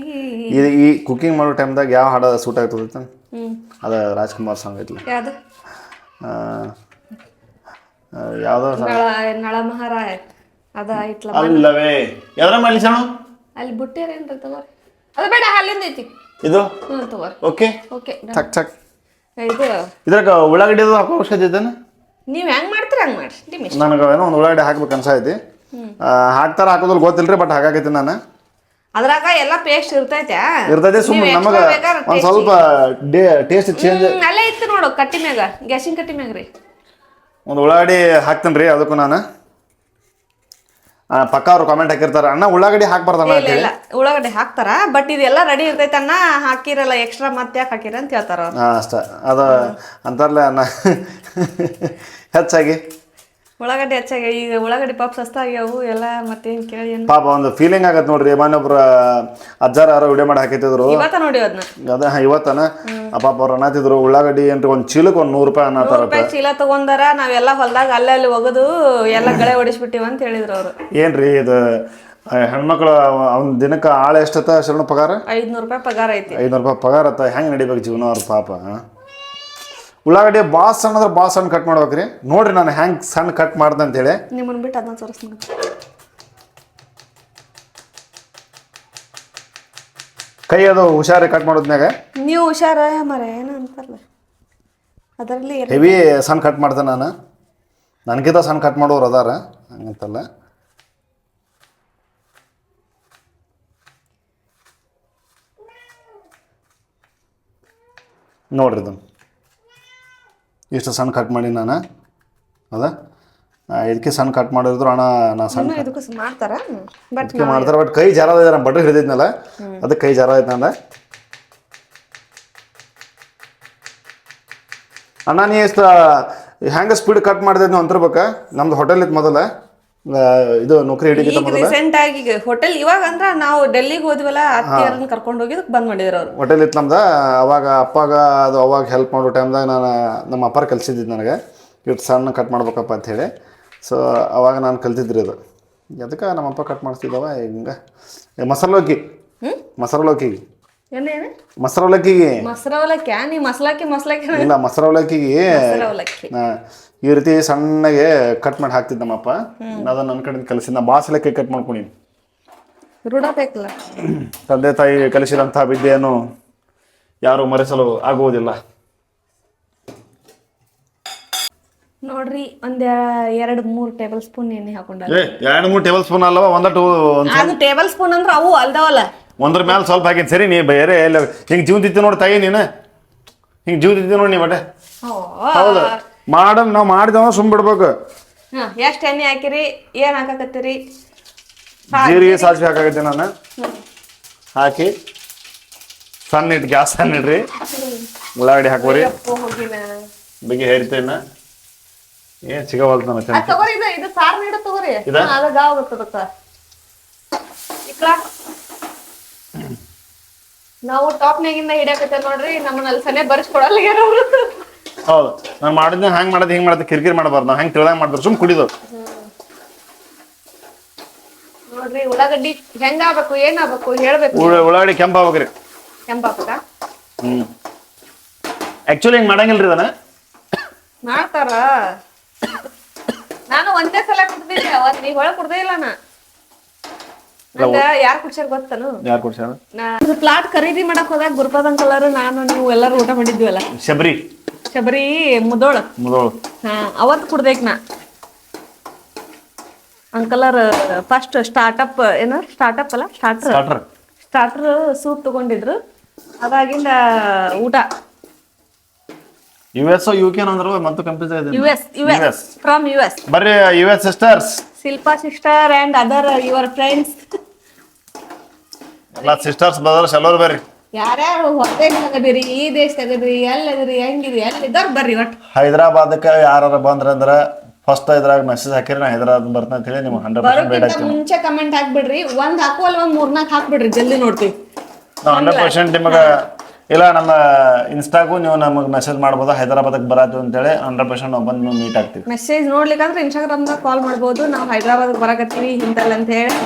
ಇದು ಈ ಕುಕಿಂಗ್ ಮಾಡೋ ಟೈಮ್ದಾಗ ಯಾವ ಹಾಡ ಸೂಟ್ ಆಗ್ತದೆ ಅದ ರಾಜ್ಕುಮಾರ್ ಸಾಂಗ್ ಐತಿ ಯಾವ್ದು? ಯಾವ್ದೋ. ನಳ ಮಹಾರಾಯ. ಅದ ಐತ್ಲ ಅಲ್ಲವೇ. ಯಾವ್ದ್ರ ಮಾಡ್ಲಿ ಸಣ್ಣ ಅಲ್ಲಿ ಬುಟ್ಟಿರೇನ್ರಿ ತಗೋರಿ ಅದು ಬೇಡ ಅಲ್ಲಿಂದ ಐತಿ. ಇದು? ತಗೋರಿ. ಓಕೆ ಓಕೆ ಚಕ್ ಚಕ್ ಇದು ಇದ್ರಾಗ ಉಳ್ಳಾಗಡ್ಡಿ ಅದು ಹಾಕೋ ಅವಶ್ಯಕತೆ ಐತೇನ ನೀವು ಹೆಂಗ್ ಮಾಡ್ತೀರ ಹಂಗ್ ಮಾಡ್ರಿ ನಿಮ್ಮ ಇಷ್ಟ. ನನಗೆ ಏನೋ ಒಂದು ಉಳ್ಳಾಗಡ್ಡಿ ಹಾಕ್ಬೇಕು ಅನ್ಸೈತಿ ಹಾಕ್ತಾರ ಹಾಕೋದ್ರಲ್ಲಿ ಗೊತ್ತಿಲ್ರಿ ಬಟ್ ಹಾಕಾಕೈತಿ ನಾನು. ಅದ್ರಾಗ ಎಲ್ಲ ಪೇಸ್ಟ್ ಇರ್ತೈತೆ. ಇರ್ತೈತಿ ಸುಮ್ಮನೆ ನಮಗೆ ಒಂದು ಸ್ವಲ್ಪ ಟೇಸ್ಟ್ ಚೇಂಜ್ ಅಲ್ಲೇ ಇತ್ತು ನೋಡು ಕಟ್ಟಿ ಮ್ಯಾಗ ಗ್ಯಾಸಿನ ಕಟ್ಟಿ ಮ್ಯಾಗ ರೀ ಒಂದು ಉಳ್ಳಾಗಡ್ಡಿ ಹಾಕ್ತೇನೆ ರೀ ಅದಕ್ಕೂ ನಾನು. ಪಕ್ಕ ಅವ್ರು ಕಾಮೆಂಟ್ ಹಾಕಿರ್ತಾರೆ. ಅಣ್ಣ ಉಳ್ಳಾಗಡ್ಡಿ ಹಾಕ್ಬಾರ್ದಣ್ಣ ಇಲ್ಲ ಇಲ್ಲ. ಉಳ್ಳಾಗಡ್ಡೆ ಹಾಕ್ತಾರ? ಬಟ್ ಇದೆಲ್ಲ ರೆಡಿ ಇರ್ತೈತೆ ಅಣ್ಣ. ಹಾಕಿರಲ್ಲ ಎಕ್ಸ್ಟ್ರಾ ಮತ್ತೆ ಯಾಕೆ ಹಾಕಿರ ಅಂತ ಹೇಳ್ತಾರ ಅವ್ರು. ಹಾಂ ಅಷ್ಟ. ಅದು ಅಂತಾರಲ್ಲ ಅಣ್ಣ. ಹೆಚ್ಚಾಗಿ. ಉಳ್ಳಾಗಡ್ಡಿ ಹೆಚ್ಚಾಗಿ ಈಗ ಉಳ್ಳಾಗಡ್ಡಿ ಪಾಪ ಸಸ್ತ ಆಗ್ಯಾವು ಎಲ್ಲ ಮತ್ತೇನು ಕೇಳಿ ಏನು? ಪಾಪ ಒಂದು ಫೀಲಿಂಗ್ ಆಗತ್ತೆ ನೋಡ್ರಿ ಮೊನ್ನೊಬ್ರ ಅಜ್ಜಾರ ಯಾರೋ ವಿಡಿಯೋ ಮಾಡಿ ಹಾಕಿದ್ರು ಇವತ್ತ ನೋಡಿ ಅದನ್ನ ಅದ ಇವತ್ತನ? ಪಾಪ ಅವ್ರು ಅನ್ನತಿದ್ರು ಉಳ್ಳಾಗಡ್ಡಿ ಅಂತ ಒಂದು ಚೀಲಕ್ಕೆ ಒಂದ್ ನೂರು ರೂಪಾಯಿ ಅನ್ನತಾರ ರೂಪಾಯಿ ಚೀಲ ತಗೊಂಡಾರ ನಾವೆಲ್ಲ ಹೊಲ್ದಾಗ ಅಲ್ಲೇ ಅಲ್ಲಿ ಒಗದು ಎಲ್ಲ ಗಳೆ ಹೊಡಿಸ್ಬಿಟ್ಟಿವ ಅಂತ ಹೇಳಿದ್ರು ಅವರು. ಏನ್ರಿ ಇದು ಹೆಣ್ಮಕ್ಳು ಅವ್ನ ದಿನಕ್ಕೆ ಆಳು ಎಷ್ಟತ್ತ ಶರಣ ಪಗಾರ? ಐದ್ನೂರು ರೂಪಾಯಿ ಪಗಾರ ಐತಿ. ಐನೂರು ರೂಪಾಯಿ ಪಗಾರ ಅತ್ತ ಹೆಂಗೆ ನಡಿಬೇಕು ಜೀವನ ಅವ್ರ ಪಾಪ? ಉಳ್ಳಾಗಡ್ಡಿ ಭಾಳ ಸಣ್ಣ ಅಂದ್ರೆ ಭಾಳ ಸಣ್ಣ ಕಟ್ ಮಾಡ್ಬೇಕ್ರಿ. ನೋಡ್ರಿ ನಾನು ಹ್ಯಾಂಗ್ ಸಣ್ಣ ಕಟ್ ಮಾಡ್ದೆ ಅಂತೇಳಿ. ನಿಮ್ಮನ್ನ ಬಿಟ್ಟು ಅದನ್ನ ತೋರಿಸ್ತೀನಿ ಕೈ ಅದು ಹುಷಾರಿ ಕಟ್ ಮಾಡೋದ್ನಾಗ ನೀವು ಹುಷಾರ ಮರ ಏನು ಅಂತಾರಲ್ಲ. ಅದರಲ್ಲಿ ಹೆವಿ ಸಣ್ಣ ಕಟ್ ಮಾಡ್ದೆ ನಾನು. ನನಗಿಂತ ಸಣ್ಣ ಕಟ್ ಮಾಡೋರು ಅದಾರ. ಹಂಗಂತಲ್ಲ. ನೋಡ್ರಿ ಇದನ್ನು. ಇಷ್ಟು ಸಣ್ಣ ಕಟ್ ಮಾಡಿ ನಾನು? ಅದ ಇದಕ್ಕೆ ಸಣ್ಣ ಕಟ್ ಮಾಡಿದ್ರು ಅಣ್ಣ ನಾ ಸಣ್ಣ ಮಾಡ್ತಾರೆ ಇದಕ್ಕೂ ಮಾಡ್ತಾರ. ಬಟ್ ಇದಕ್ಕೆ ಮಾಡ್ತಾರೆ ಬಟ್ ಕೈ ಜಾರ ನಾನು ಬಡ್ರಿ ಹಿಡಿದಿದ್ನಲ್ಲ ಅದಕ್ಕೆ ಕೈ ಜಾರ ಆಯ್ತು ನಾನು ಅಣ್ಣ ನೀ ಎಷ್ಟು ಹೆಂಗೆ ಸ್ಪೀಡ್ ಕಟ್ ಮಾಡಿದೆ ನೀವು ಅಂತಿರ್ಬೇಕಾ? ನಮ್ದು ಹೋಟೆಲ್ ಇತ್ತು ಮೊದಲ. ಇದು ನೌಕರಿ ಹಿಡಿಗಿತ್ತ ಈಗ ಮೊದಲ ರೀಸೆಂಟ್ ಆಗಿ ಹೋಟೆಲ್ ಇವಾಗ ಅಂದ್ರ ನಾವು ಡೆಲ್ಲಿಗೆ ಹೋದ್ವಲ್ಲ ಅತ್ತಿಯರನ್ನ ಕರ್ಕೊಂಡು ಹೋಗಿದ್ದಕ್ಕೆ ಬಂದ್ ಮಾಡಿದ್ರು ಅವ್ರು. ಹೋಟೆಲ್ ಇತ್ತು ನಮ್ದು ಅವಾಗ ಅಪ್ಪಾಗ ಅದು ಅವಾಗ ಹೆಲ್ಪ್ ಮಾಡೋ ಟೈಮ್ದಾಗ ನಾನು ನಮ್ಮ ಅಪ್ಪಾರ ಕಲ್ಸಿದ್ದಿದ್ದು ನನಗೆ. ಇಟ್ಟು ಸಣ್ಣ ಕಟ್ ಮಾಡ್ಬೇಕಪ್ಪ ಹೇಳಿ. ಸೊ ಅವಾಗ ನಾನು ಕಲ್ತಿದ್ರಿ ಅದು. ಅದಕ್ಕೆ ನಮ್ಮ ಅಪ್ಪ ಕಟ್ ಮಾಡಿಸ್ತಿದ್ದವ ಹಿಂಗೆ? ಮಸಾಲೋಕಿ ಮಸಾಲೋಕಿಗೆ ಏನೇನು ಮಸಾಲೋಕಿಗೆ ಮೊಸರು ಅವಲಕ್ಕಿ ನೀ ಮಸಲಾಕಿ ಮಸ್ಲಾಕಿ ಇಲ್ಲ ಮಸಾಲೋಕಿಗೆ ಮೊಸರು ಅವಲಕ್ಕಿ ಈ ರೀತಿ ಸಣ್ಣಗೆ ಕಟ್ ಮಾಡಿ ಹಾಕ್ತಿದ್ದಮ್ಮಪ್ಪ. ಅದನ್ನ ನನ್ನ ಕಡೆ ಕಲಿಸಿದ ನಾ ಬಾಸಲಕ್ಕೆ ಕಟ್ ಮಾಡ್ಕೊಂಡಿನಿ. ರೂಢ ಬೇಕಲ್ಲ? ತಂದೆ ತಾಯಿ ಕಲಿಸಿದಂತಹ ವಿದ್ಯೆಯನ್ನು ಯಾರು ಮರೆಸಲು ಆಗುವುದಿಲ್ಲ. ನೋಡ್ರಿ ಒಂದ್ ಎರಡ್ ಮೂರ್ ಟೇಬಲ್ ಸ್ಪೂನ್ ಎಣ್ಣೆ ಹಾಕೊಂಡ ಏ ಎರಡು ಮೂರು ಟೇಬಲ್ ಸ್ಪೂನ್ ಅಲ್ಲವ? ಒಂದಟ್ಟು ಒಂದ್ ಅದು ಟೇಬಲ್ ಸ್ಪೂನ್ ಅಂದ್ರ ಅವು ಅಲ್ದವಲ್ಲ. ಒಂದ್ರ ಮೇಲೆ ಸ್ವಲ್ಪ ಹಾಕಿದ್ ಸರಿ ನೀ ಬೇರೆ ಎಲ್ಲ ಹಿಂಗೆ ಜೀವ ತಿತ್ತಿ ನೋಡಿ ತಾಯಿ ನೀನು. ಹಿಂಗೆ ಜೀವ ತಿತ್ತಿ ನೋಡಿ ನೀ ಬಟ್ಟೆ ಹೌದು. ಮಾಡ ನಾವು ಮಾಡಿದವ ಸುಮ್ ಬಿಡ್ಬೇಕು ಹಾ ಎಷ್ಟ್ ಎಣ್ಣೆ ಹಾಕಿರಿ ಏನ್ ಹಾಕಾಕತ್ತೀರಿ? ಜೀರಿಗೆ ಸಾಸಿವೆ ಹಾಕಾಗತ್ತೆ ನಾನು. ಹಾಕಿ ಸಣ್ಣ ಇಟ್ಟು ಗ್ಯಾಸ್ ಸಣ್ಣ ಇಡ್ರಿ. ಉಳ್ಳಾಗಡ್ಡಿ ಹಾಕೋರಿ ಹೋಗಿನ ಬಿಗಿ ಹೇರ್ತೇನ ಏನ್ ಸಿಗವಲ್ತು ನನ್ನ ಅದ್ ಚೆನ್ನ ತಗೋರಿ ಇದು ಇದು ಸಾರ್ ನೀಡ ತಗೋರಿ. ಇದ? ಹಾ, ಅದ ಗಾವ್ ಬರ್ತದಕ್ಕ ಇಕ್ಲಾ. ನಾವು ಟಾಪ್ನಾಗಿಂದ ಹಿಡಿಯಕತ್ತೇವ್ ನೋಡ್ರಿ ನಮ್ಮನ್ನ ಅಲ್ಲಿ ಸನೆ ಬರ್ಸ್ಕೊಡಲ್ಲ ಅವ್ರು. ಹೌದು. ನಾನು ಮಾಡಿದ್ನ ಹಂಗೆ ಮಾಡೋದು ಹಿಂಗೆ ಮಾಡೋದು ಕಿರಿಕಿರಿ ಮಾಡಬಾರ್ದು. ನಾವು ಹೆಂಗೆ ತಿಳ್ದಂಗೆ ಮಾಡ್ತಾರೆ ಸುಮ್ ಕುಡಿದು. ನೋಡ್ರಿ ಉಳ್ಳಾಗಡ್ಡಿ ಹೆಂಗಾಗ್ಬೇಕು ಏನಾಗ್ಬೇಕು ಹೇಳ್ಬೇಕು ಉಳ್ಳ- ಉಳ್ಳಾಗಡ್ಡಿ ಕೆಂಪ ಆಗ್ಬೇಕ್ರಿ. ಕೆಂಪಾಪಕ ಹ್ಞೂ ಆ್ಯಕ್ಚುಲಿ ಹಿಂಗೆ ಮಾಡಂಗಿಲ್ರಿ ಇದನ್ನ. ಮಾಡ್ತಾರ? ನಾನು ಒಂದೇ ಸಲ ಕುಡ್ದಿದ್ದೆ ಅವತ್ ನೀ ಹೊಳ ಕುಡ್ದೇ ಇಲ್ಲ ನಾ. ನಂಗ ಯಾರ್ ಕುಡ್ಸ್ಯಾರ ಗೊತ್ತನು? ಯಾರು ಕೊಡ್ಸ್ಯಾರ? ನಾ ಪ್ಲಾಟ್ ಖರೀದಿ ಮಾಡಕ್ ಹೋದಾಗ ಗುರುಪಾದ್ ಅಂಕಲರು ನಾನು ನೀವು ಎಲ್ಲರೂ ಊಟ ಮಾಡಿದ್ವಲ್ಲ? ಶಬರಿ. ಶಬರಿ ಮುದೋಳ. ಮುದೋಳು. ಹಾ ಅವತ್ ಕುಡ್ದೇಕ್ ನಾ. ಅಂಕಲರ್ ಫಸ್ಟ್ ಸ್ಟಾರ್ಟಪ್ ಏನು? ಸ್ಟಾರ್ಟಪ್ ಅಲ್ಲ? ಸ್ಟಾರ್ಟರ್ ಸ್ಟಾರ್ಟರ್ ಸೂಪ್ ತಗೊಂಡಿದ್ರು. ಅದಾಗಿಂದ ಊಟ. ಯು ಎಸ್ ಯು ಕೆ ಅಂದ್ರು ಮತ್ತು ಕಂಪ್ಯೂಸ್ U S U S from U S ಬರ್ರಿ U S sisters Shilpa sister and other your friends ಎಲ್ಲ ಸಿಸ್ಟರ್ಸ್ ಬ್ರದರ್ಸ್ ಎಲ್ಲರೂ ಬರ್ರಿ. ಯಾರ್ಯಾರು ಹೊರದೇಶದಾಗದಿರಿ ಈ ದೇಶದಾಗದಿರಿ ಎಲ್ಲದಿರಿ ಹೆಂಗಿರಿ ಎಲ್ಲಿದ್ದವ್ರು ಬರ್ರಿ ಹೈದರಾಬಾದ್ಕ ಹೈದರಾಬಾದಕ್ಕೆ ಯಾರು ಬಂದ್ರಂದ್ರ ಫಸ್ಟ್ ಇದ್ರಾಗ ಮೆಸೇಜ್ ಹಾಕಿರಿ ನಾ ಹೈದರಾಬಾದ್ ಬರ್ತೇನೆ ಅಂತ ಹೇಳಿ ನಿಮ್ಗೆ ಹಂಡ್ರೆಡ್ ಪರ್ಸೆಂಟ್ ಬೇಡ ಬರೋಕ್ಕಿಂತ ಮುಂಚೆ ಕಮೆಂಟ್ ಹಾಕ್ಬಿಡ್ರಿ ಒಂದ್ ಹಾಕುವಲ್ಲ ಒಂದ್ ಮೂರ್ನಾಲ್ಕು ಹಾಕ್ಬಿಡ್ರಿ ಜಲ್ದಿ ನೋಡ್ತೀವಿ. ನಾವು ಹಂಡ್ರೆಡ್ ಪರ್ಸೆಂಟ್ ನಿಮಗೆ ಇಲ್ಲ ನಮ್ಮ ಇನ್ಸ್ಟಾಗೂ ನೀವು ನಮಗೆ ಮೆಸೇಜ್ ಮಾಡ್ಬೋದು? ಹೈದರಾಬಾದಕ್ಕೆ ಬರತ್ತೀವಿ ಅಂತೇಳಿ ಹಂಡ್ರೆಡ್ ಪರ್ಸೆಂಟ್ ನಾವು ಬಂದು ಮೀಟ್ ಆಗ್ತೀವಿ. ಮೆಸೇಜ್ ನೋಡ್ಲಿಕ್ಕಂದ್ರೆ ಇನ್ಸ್ಟಾಗ್ರಾಮ್ದಾಗ ಕಾಲ್ ಮಾಡ್ಬೋದು. ನಾವು ಹೈದರಾಬಾದ್ಗೆ ಬರಕತ್ತೀವಿ ಇಂತಲ್ಲ ಅಂತ ಹೇಳಿ.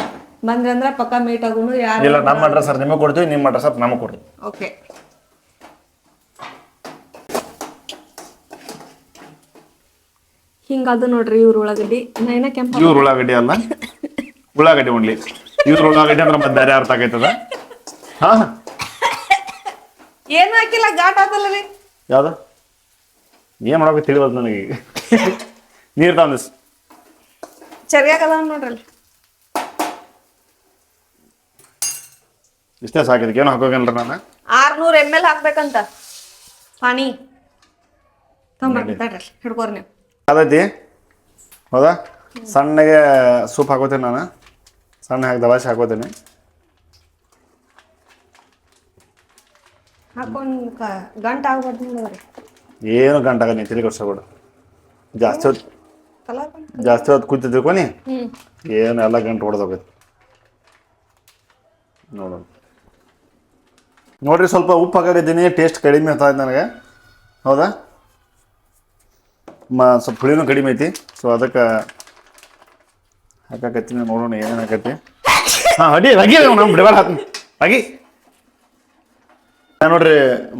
ಬಂದ್ರಂದ್ರೆ ಪಕ್ಕ ಮೀಟ್ ಆಗುನು ಯಾರು ಇಲ್ಲ ನಮ್ಮ ಅಡ್ರೆಸ್ ಸರ್ ನಿಮಗೆ ಕೊಡ್ತೀವಿ ನಿಮ್ಮ ಅಡ್ರೆಸ್ ಅಪ್ ನಮಗೆ ಕೊಡ್ರಿ ಓಕೆ ಹಿಂಗದು ನೋಡ್ರಿ ಇವ್ರ ಉಳ್ಳಾಗಡ್ಡಿ. ನೈನ ಕೆಂಪ ಇವ್ರು ಉಳ್ಳಾಗಡ್ಡಿ ಅಲ್ಲ? ಉಳ್ಳಾಗಡ್ಡಿ ಉಣ್ಲಿ. ಇವ್ರು ಉಳ್ಳಾಗಡ್ಡಿ ಅಂದ್ರೆ ಮತ್ತೆ ಬೇರೆ ಅರ್ಥ ಆಗೈತದ? ಹಾ? ಏನು ಹಾಕಿಲ್ಲ ಘಾಟ್ ಆತಲ್ಲ ರೀ ಯಾವ್ದು? ಏನು ಮಾಡೋಕೆ ತಿಳಿವಲ್ದು ನನಗೆ. ಈಗ ನೀರು ತಂದಿಸ್ ಸರಿಯಾಗಲ್ಲ ನೋಡ್ರಲ್ಲಿ. ಇಷ್ಟೇ ಸಾಕಿದಕ್ಕೆ ಏನು ಹಾಕೋಗಿಲ್ರಿ ನಾನು? ಆರ್ನೂರ್ ಎಂ ಎಲ್ ಹಾಕ್ಬೇಕಂತ. ಪಾನಿ ತಡ್ರಿ ಹಿಡ್ಕೋರಿ ನೀವು. ಅದೈತಿ ಹೌದಾ? ಸಣ್ಣಗೆ ಸೂಪ್ ಹಾಕೋತೀನಿ ನಾನು. ಸಣ್ಣ ಹಾಕಿ ದವಾಸಿ ಹಾಕೋತೀನಿ. ಹಾಕೊಂಡ್ ಕ- ಗಂಟ ಆಗ್ಬಾರ್ದು ನೋಡ್ರಿ ಏನು ಗಂಟಾಗ ನೀ ಜಾಸ್ತಿ ಹೊತ್ತು ಕಲರ್ ಜಾಸ್ತಿ ಹೊತ್ತು ಕೂತು ತಿಳ್ಕೊನಿ ಏನು ಎಲ್ಲ ಗಂಟು ಹೊಡೆದೋಗೈತೆ. ನೋಡೋಣ ನೋಡ್ರಿ ಸ್ವಲ್ಪ ಉಪ್ಪು ಹಾಕಿದ್ದೀನಿ ಟೇಸ್ಟ್ ಕಡಿಮೆ ಆಗ್ತಾ ಇದೆ ನನಗೆ. ಹೌದಾ? ಮ ಸ್ವಲ್ಪ ಹುಳಿನೂ ಕಡಿಮೆ ಐತಿ. ಸೊ ಅದಕ್ಕೆ ಹಾಕಾಕತ್ತೀನಿ ನೋಡೋಣ ಏನೇನು ಹಾಕತ್ತಿ. ಹಾಂ ಅಡಿ ಹಗಿ ನಮ್ಮ ಬಿಡಬಾರ ಹಾಕಿ ಹಗಿ. ನೋಡ್ರಿ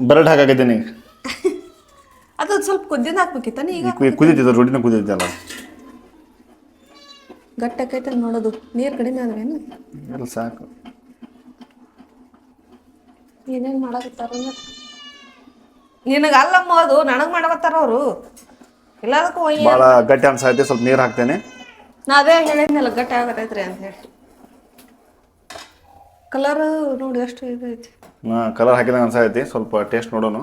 ಬರಡ್ ಹಾಕಿದ್ದೀನಿ ಅದು ಸ್ವಲ್ಪ ಕುದ್ದಿನ ಹಾಕ್ಬೇಕಿತ್ತಾನೆ ಈಗ ಕುದಿತಿದ್ದ ರೊಟ್ಟಿನ ಕುದಿತಿದ್ದಲ್ಲ ಗಟ್ಟಿ ಆಕೈತೆ ನೋಡೋದು ನೀರು ಕಡಿಮೆ ಆದ್ವೇನು ಎಲ್ಲ ಸಾಕು. ಏನೇನು ಮಾಡಕತ್ತಾರ ನಿನಗೆ ಅಲ್ಲಮ್ಮ ಅದು ನನಗೆ ಮಾಡಕತ್ತಾರ ಅವರು. ಎಲ್ಲದಕ್ಕೂ ಭಾಳ ಗಟ್ಟಿ ಅನ್ಸೈತಿ ಸ್ವಲ್ಪ ನೀರು ಹಾಕ್ತೇನೆ. ನಾ ಅದೇ ಹೇಳಿದ್ನಲ್ಲ ಗಟ್ಟಿ ಆಗತ್ತೈತ್ರಿ ಅಂತ ಹೇಳಿ. ಕಲರ್ ನೋಡಿ ಎಷ್ಟು ಇದೈತಿ ಹಾಂ ಕಲರ್ ಹಾಕಿದಂಗೆ ಅನ್ಸೈತಿ ಸ್ವಲ್ಪ ಟೇಸ್ಟ್ ನೋಡೋಣ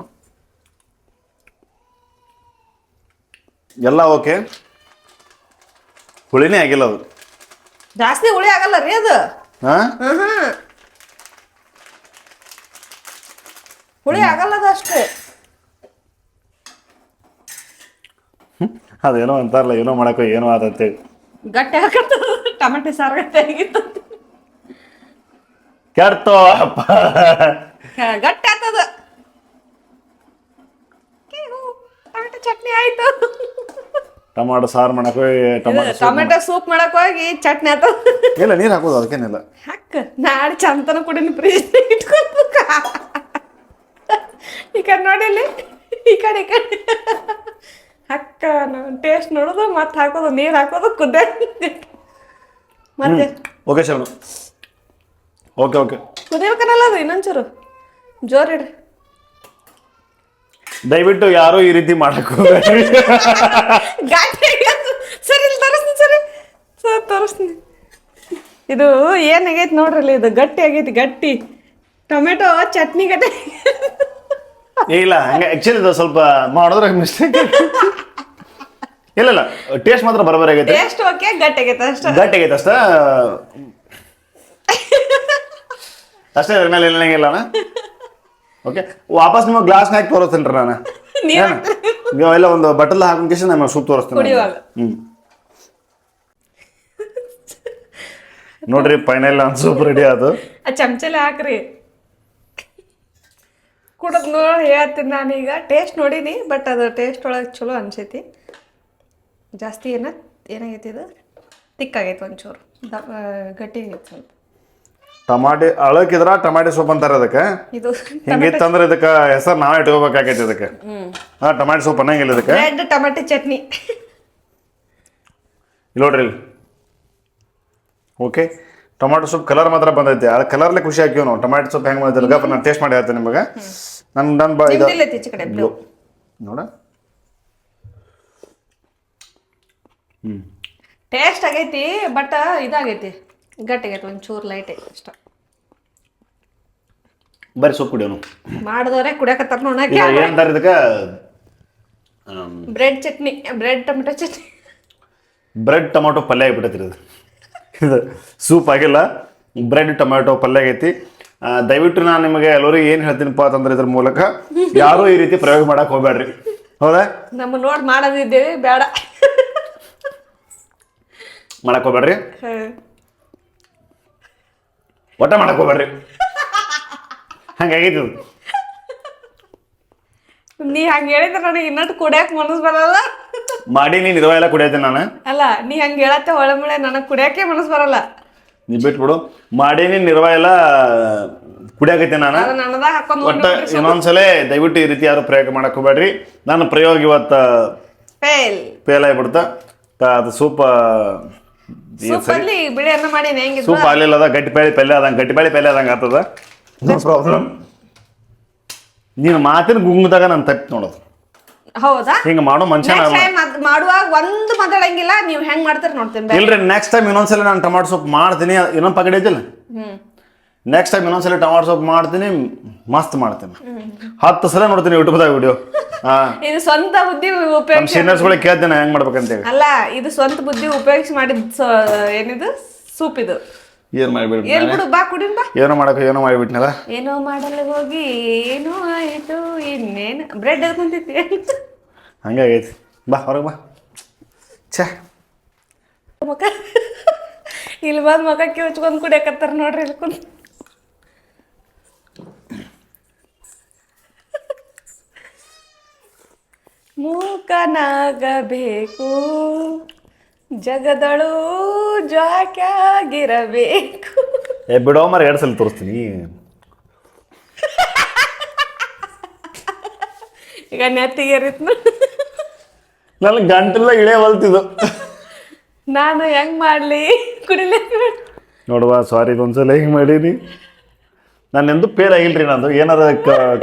ಎಲ್ಲ ಓಕೆ ಹುಳಿನೇ ಆಗಿಲ್ಲ ಅದು. ಜಾಸ್ತಿ ಹುಳಿ ಆಗಲ್ಲ ರೀ ಅದು. ಹಾಂ? ಹುಳಿ ಆಗಲ್ಲ ಅದು ಅಷ್ಟೇ. ಅದೇನೋ ಅಂತಾರಲ್ಲ ಏನೋ ಮಾಡಕ್ಕೋ ಏನೋ ಆದಂತೇಳಿ ಗಟ್ಟಿ ಹಾಕತ್ತ ಟಮಾಟೆ ಸಾರು ಗಟ್ಟಿ ಆಗಿತ್ತು. ಕೆಡ್ತೋ ಅಪ್ಪ ಗಟ್ಟಿ ಆಗ್ತದ. ಟೊಮೆಟೊ ಚಟ್ನಿ ಆಯ್ತು. ಟಮಾಟೊ ಸಾರು ಹೋಗಿ ಟಮಾಟೊ soup ಟೊಮೆಟೊ ಸೂಪ್ ಮಾಡಕ್ ಹೋಗಿ ಚಟ್ನಿ ಆತ ಇಲ್ಲ ನೀರು ಹಾಕೋದು ಅದಕ್ಕೇನಿಲ್ಲ. ಹಾಕ ನಾಳೆ ಚಂತನ ಕುಡಿನ ಫ್ರಿಜ್ ಇಟ್ಕೊಬೇಕ. ಈ ಕಡೆ ನೋಡಿಲ್ಲಿ ಈ ಕಡೆ ಈ ಕಡೆ. ಟೇಸ್ಟ್ ನೋಡೋದು ಮತ್ತೆ ಹಾಕೋದು ನೀರು ಹಾಕೋದು ಕುದ್ದೆ. ಮತ್ತೆ? ಓಕೆ ಶರಣ. Okay okay. ಕುದಿಬೇಕನಲ್ಲ ಅದು ಇನ್ನೊಂಚೂರು. ಜೋರಿಡ್ರಿ ದಯವಿಟ್ಟು ಯಾರು ಈ ರೀತಿ ಮಾಡಕ್ಕೆ ಹೋಗ್ಬೇಡ್ರಿ ಗಾಡಿ. ಸರಿ ಇಲ್ಲಿ ತರಿಸ್ತೀನಿ ಸರಿ. ಸರ್ ತರಿಸ್ತೀನಿ. ಇದು ಏನಾಗೈತಿ ನೋಡ್ರಲ್ಲ ಇದು ಗಟ್ಟಿ ಆಗೈತಿ ಗಟ್ಟಿ. ಟೊಮೆಟೊ ಚಟ್ನಿ ಗಟ್ಟಿ. ಇಲ್ಲ ಹಂಗೆ ಆ್ಯಕ್ಚುಲಿ ಇದು ಸ್ವಲ್ಪ ಮಾಡಿದ್ರೆ ಮಿಸ್ಟೇಕ್ ಇಲ್ಲ ಇಲ್ಲ ಟೇಸ್ಟ್ ಮಾತ್ರ ಬರೋಬರಿ ಆಗೈತೆ. ಟೇಸ್ಟ್ ಓಕೆ ಗಟ್ಟಿ ಆಗೈತೆ ಅಷ್ಟೇ. ಗಟ್ಟಿ ಆಗೈತೆ ಅಷ್ಟ. ಅಷ್ಟೇ ಅದ್ರ ಮೇಲೆ ಇಲ್ಲ ಓಕೆ ವಾಪಸ್ ನಿಮಗೆ ಹಾಕಿ ತೋರಿಸ್ತೀನಿ ರೀ ನಾನು. ನೀವೆಲ್ಲ ಒಂದು ಬಟಲ್ ಹಾಕೊಂಡ್ ನಮ್ಮ ಸೂಪ್ ತೋರಿಸ್ತೀನಿ ಹ್ಞೂ ಹ್ಮ್. ನೋಡ್ರಿ ಫೈನಲ್ ಒಂದು ಸೂಪ್ ರೆಡಿ ಅದು ಆ ಚಮಚಲೆ ಹಾಕ್ರಿ. ಕುಡದ್ ನೋಡಿ ಹೇಳ್ತೀನಿ ನಾನೀಗ ಟೇಸ್ಟ್ ನೋಡೀನಿ ಬಟ್ ಅದು ಟೇಸ್ಟ್ ಒಳಗೆ ಚಲೋ ಅನ್ಸೈತಿ. ಜಾಸ್ತಿ ಏನ ಏನಾಗೈತಿ ಇದು? ತಿಕ್ಕಾಗೈತಿ ಒಂಚೂರು. ದ ಗಟ್ಟಿ ಆಗೈತಿ ಸ್ವಲ್ಪ. ಟಮಾಟಿ ಅಳಕಿದ್ರ ಟಮಾಟಿ ಸೂಪ್ ಅಂತಾರೆ ಅದಕ್ಕೆ. ಇದು ಹಿಂಗಿತ್ತಂದ್ರೆ ಇದಕ್ಕೆ ಹೆಸರು ನಾವೇ ಇಟ್ಕೋಬೇಕಾಗೈತಿ ಇದಕ್ಕೆ. ಹಾ ಟಮಾಟಿ ಸೂಪ್ ಅನ್ನಂಗಿಲ್ಲ ಇದಕ್ಕೆ. ರೆಡ್ ಟಮಾಟೆ ಚಟ್ನಿ. ಇಲ್ಲ ನೋಡ್ರಿ ಇಲ್ಲಿ. ಓಕೆ ಟೊಮಾಟೊ ಸೊಪ್ಪು ಕಲರ್ ಮಾತ್ರ ಬಂದೈತೆ. ಆ ಕಲರ್ಲೆ ಖುಷಿ ಹಾಕಿವ್ ನಾವು. ಟೊಮಾಟೊ ಸೊಪ್ಪು ಹೆಂಗೆ ಬಂದಿಲ್ಲ ಗಪ್ಪ ನಾನು ಟೇಸ್ಟ್ ಮಾಡಿ ಹೇಳ್ತೇನೆ ನಿಮಗೆ. ನನ್ನ ನನ್ನ ಬಾ ಇದು ನೋಡ. ಹ್ಞೂ ಟೇಸ್ಟ್ ಆಗೈತಿ ಬಟ್ ಇದಾಗೈತಿ. ಗಟ್ಟಿ ಒಂದು ಒಂಚೂರು ಲೈಟ್ ಇಷ್ಟ ಬರೀ ಸೊಪ್ಪು ಕುಡಿಯೋನು. ಮಾಡಿದವರೇ ಕುಡಿಯಕತ್ತಾರ ನೋಡ ಏನಂತಾರೆ ಇದಕ್ಕೆ? Bread chutney bread tomato chutney. Bread tomato ಪಲ್ಯ ಆಗಿಬಿಟ್ಟೈತಿ ಇದು. ಇದು ಸೂಪ್ ಆಗಿಲ್ಲ. ಬ್ರೆಡ್ ಟೊಮ್ಯಾಟೊ ಪಲ್ಯ ಆಗೈತಿ. ದಯವಿಟ್ಟು ನಾನು ನಿಮಗೆ ಎಲ್ಲರಿಗೂ ಏನು ಹೇಳ್ತೀನಪ್ಪ ಅಂತಂದ್ರೆ ಇದ್ರ ಮೂಲಕ ಯಾರು ಈ ರೀತಿ ಪ್ರಯೋಗ ಮಾಡಕ್ಕೆ ಹೋಗ್ಬೇಡ್ರಿ. ಹೌದಾ? ನಮ್ಮ ನೋಡಿ ಮಾಡೋದಿದ್ದೇವೆ ಬೇಡ. ಮಾಡಕ್ಕೆ ಹೋಗ್ಬೇಡ್ರಿ. ಒಟ್ಟ ಮಾಡಕ್ಕೆ ಹೋಗ್ಬೇಡ್ರಿ. ಹಂಗಾಗೈತಿ ನೀ ಹಂಗೆ ಹೇಳಿದ್ರೆ ನನಗೆ ಇನ್ನಟ್ಟು ಕುಡಿಯಕ್ ಮನಸ್ಸು ಬರಲ್ಲ. ಮಾಡಿ ನೀನು ಇರುವ ಎಲ್ಲ ಕುಡಿಯತ್ತೀನಿ ನಾನು. ಅಲ್ಲ ನೀ ಹಂಗೆ ಹೇಳತ್ತೆ ಒಳಮಳೆ ನನಗೆ ಕುಡಿಯಕ್ಕೆ ಮನಸ್ಸು ಬರಲ್ಲ. ನೀ ಬಿಟ್ಬಿಡು. ಮಾಡೀನಿ ನಿರ್ವ ಎಲ್ಲ ಕುಡಿಯಾಕೈತೆ ನಾನು. ಅದು ಹಾಕೊಂಡು ಒಟ್ಟ ಇನ್ನೊಂದ್ಸಲ ದಯವಿಟ್ಟು ಈ ರೀತಿ ಯಾರು ಪ್ರಯೋಗ ಮಾಡಕ್ ಹೋಗ್ಬೇಡ್ರಿ. ನನ್ನ ಪ್ರಯೋಗ ಇವತ್ತು ಫೇಲ್ ಫೇಲ್ ಆಗಿಬಿಡ್ತ. ತ- ಅದು ಸೂಪ್ ಬಿಳಿ ಅನ್ನ ಹೆಂಗಿದ್ರು ಸೂಪ್ ಆಗ್ಲಿಲ್ಲ ಅದ ಗಟ್ಟಿ ಬೇಳೆ ಪಲ್ಯ ಅದಂಗೆ ಗಟ್ಟಿ ಬೇಳೆ ಪಲ್ಯ ಅದಂಗೆ ಆಗ್ತದ? No problem. ನೀನು ಮಾತಿನ ಗುಂಗದಾಗ ನಾನು ತಪ್ಪಿ ನೋಡೋದು. ಹೌದಾ? ಹಿಂಗೆ ಮಾಡೋ ಮನುಷ್ಯ ಮಾಡುವಾಗ ಒಂದು ಮಾತಾಡಂಗಿಲ್ಲ ನೀವು ಹೆಂಗ್ ಮಾಡ್ತೀರಿ ನೋಡ್ತೀನಿ ಇಲ್ರಿ ನೆಕ್ಸ್ಟ್ ಟೈಮ್ ಇನ್ನೊಂದ್ಸಲ ನಾನು ಟೊಮಾಟೊ ಸೂಪ್ ಮಾಡ್ತೀನಿ ಇನ್ನೊಂದು ಪಕಡಿ ಐತಿಲ್ಲ? ಹ್ಮ್. ನೆಕ್ಸ್ಟ್ ಟೈಮ್ ಇನ್ನೊಂದ್ಸಲ ಟೊಮಾಟೊ ಸೂಪ್ ಮಾಡ್ತೀನಿ ಮಸ್ತ್ ಮಾಡ್ತೀನಿ. ಹತ್ತು ಸಲ ನೋಡ್ತೀನಿ ಯೂಟ್ಯೂಬ್ದಾಗ ವಿಡಿಯೋ ಇದು ಸ್ವಂತ ಬುದ್ಧಿ ನಮ್ಮ ಉಪಯೋಗಿಸಿ ಸೀನಿಯರ್ಸ್ಗಳಿಗೆ ಕೇಳ್ತೇನೆ ಹೆಂಗೆ ಮಾಡ್ಬೇಕಂತೇಳಿ ಅಲ್ಲ ಇದು ಸ್ವಂತ ಬುದ್ಧಿ ಉಪಯೋಗಿಸಿ ಮಾಡಿದ ಸ- ಏನಿದು? ಸೂಪ್ ಇದು. ಏನು ಮಾಡಿಬಿಡ್ರಿ ಏನ್ ಬಿಡು ಬಾ ಕುಡಿನ್ ಬಾ. ಏನೋ ಮಾಡಕ್ಕೆ ಏನೋ ಮಾಡಿಬಿಟ್ನಲ್ಲ? ಏನೋ ಮಾಡಲು ಹೋಗಿ ಏನೋ ಆಯ್ತು ಇನ್ನೇನು? ಬ್ರೆಡ್ ಎದ್ಕೊಂತೈತಿ ಹಂಗಾಗೈತಿ ಬಾ ಹೊರಗೆ ಬಾ. ಛೇ. ಮುಖ. ಇಲ್ಲಿ ಬಂದು ಮುಖ ಕಿವಚ್ಕೊಂಡ್ ಕುಡಿಯಕತ್ತಾರ ನೋಡ್ರಿ ಇಲ್ಲಿ ಕುಂತ್. ಮೂಕನಾಗಬೇಕು. ಜಗದಳು ಜಾಕ್ಯಾಗಿರಬೇಕು ಏ ಬಿಡೋ ಮರ ಎರಡು ಸಲ ತೋರಿಸ್ತೀನಿ. ಈಗ ನೆತ್ತಿಗೆ ಏರಿತ್ನು ನನಗೆ ಗಂಟೆಲ್ಲ ಹೊಲ್ತಿದ್ದು. ಬಲ್ತಿದ್ದು ನಾನು ಹೆಂಗ್ ಮಾಡ್ಲಿ? ಕುಡಿಲಿ ನೋಡುವ ಸಾರಿ ಒಂದ್ಸಲ ಹೆಂಗ್ ಮಾಡೀನಿ? ನಾನು ಎಂದೂ ಫೇಲ್ ಆಗಿಲ್ರಿ ನಾನು ಏನಾರ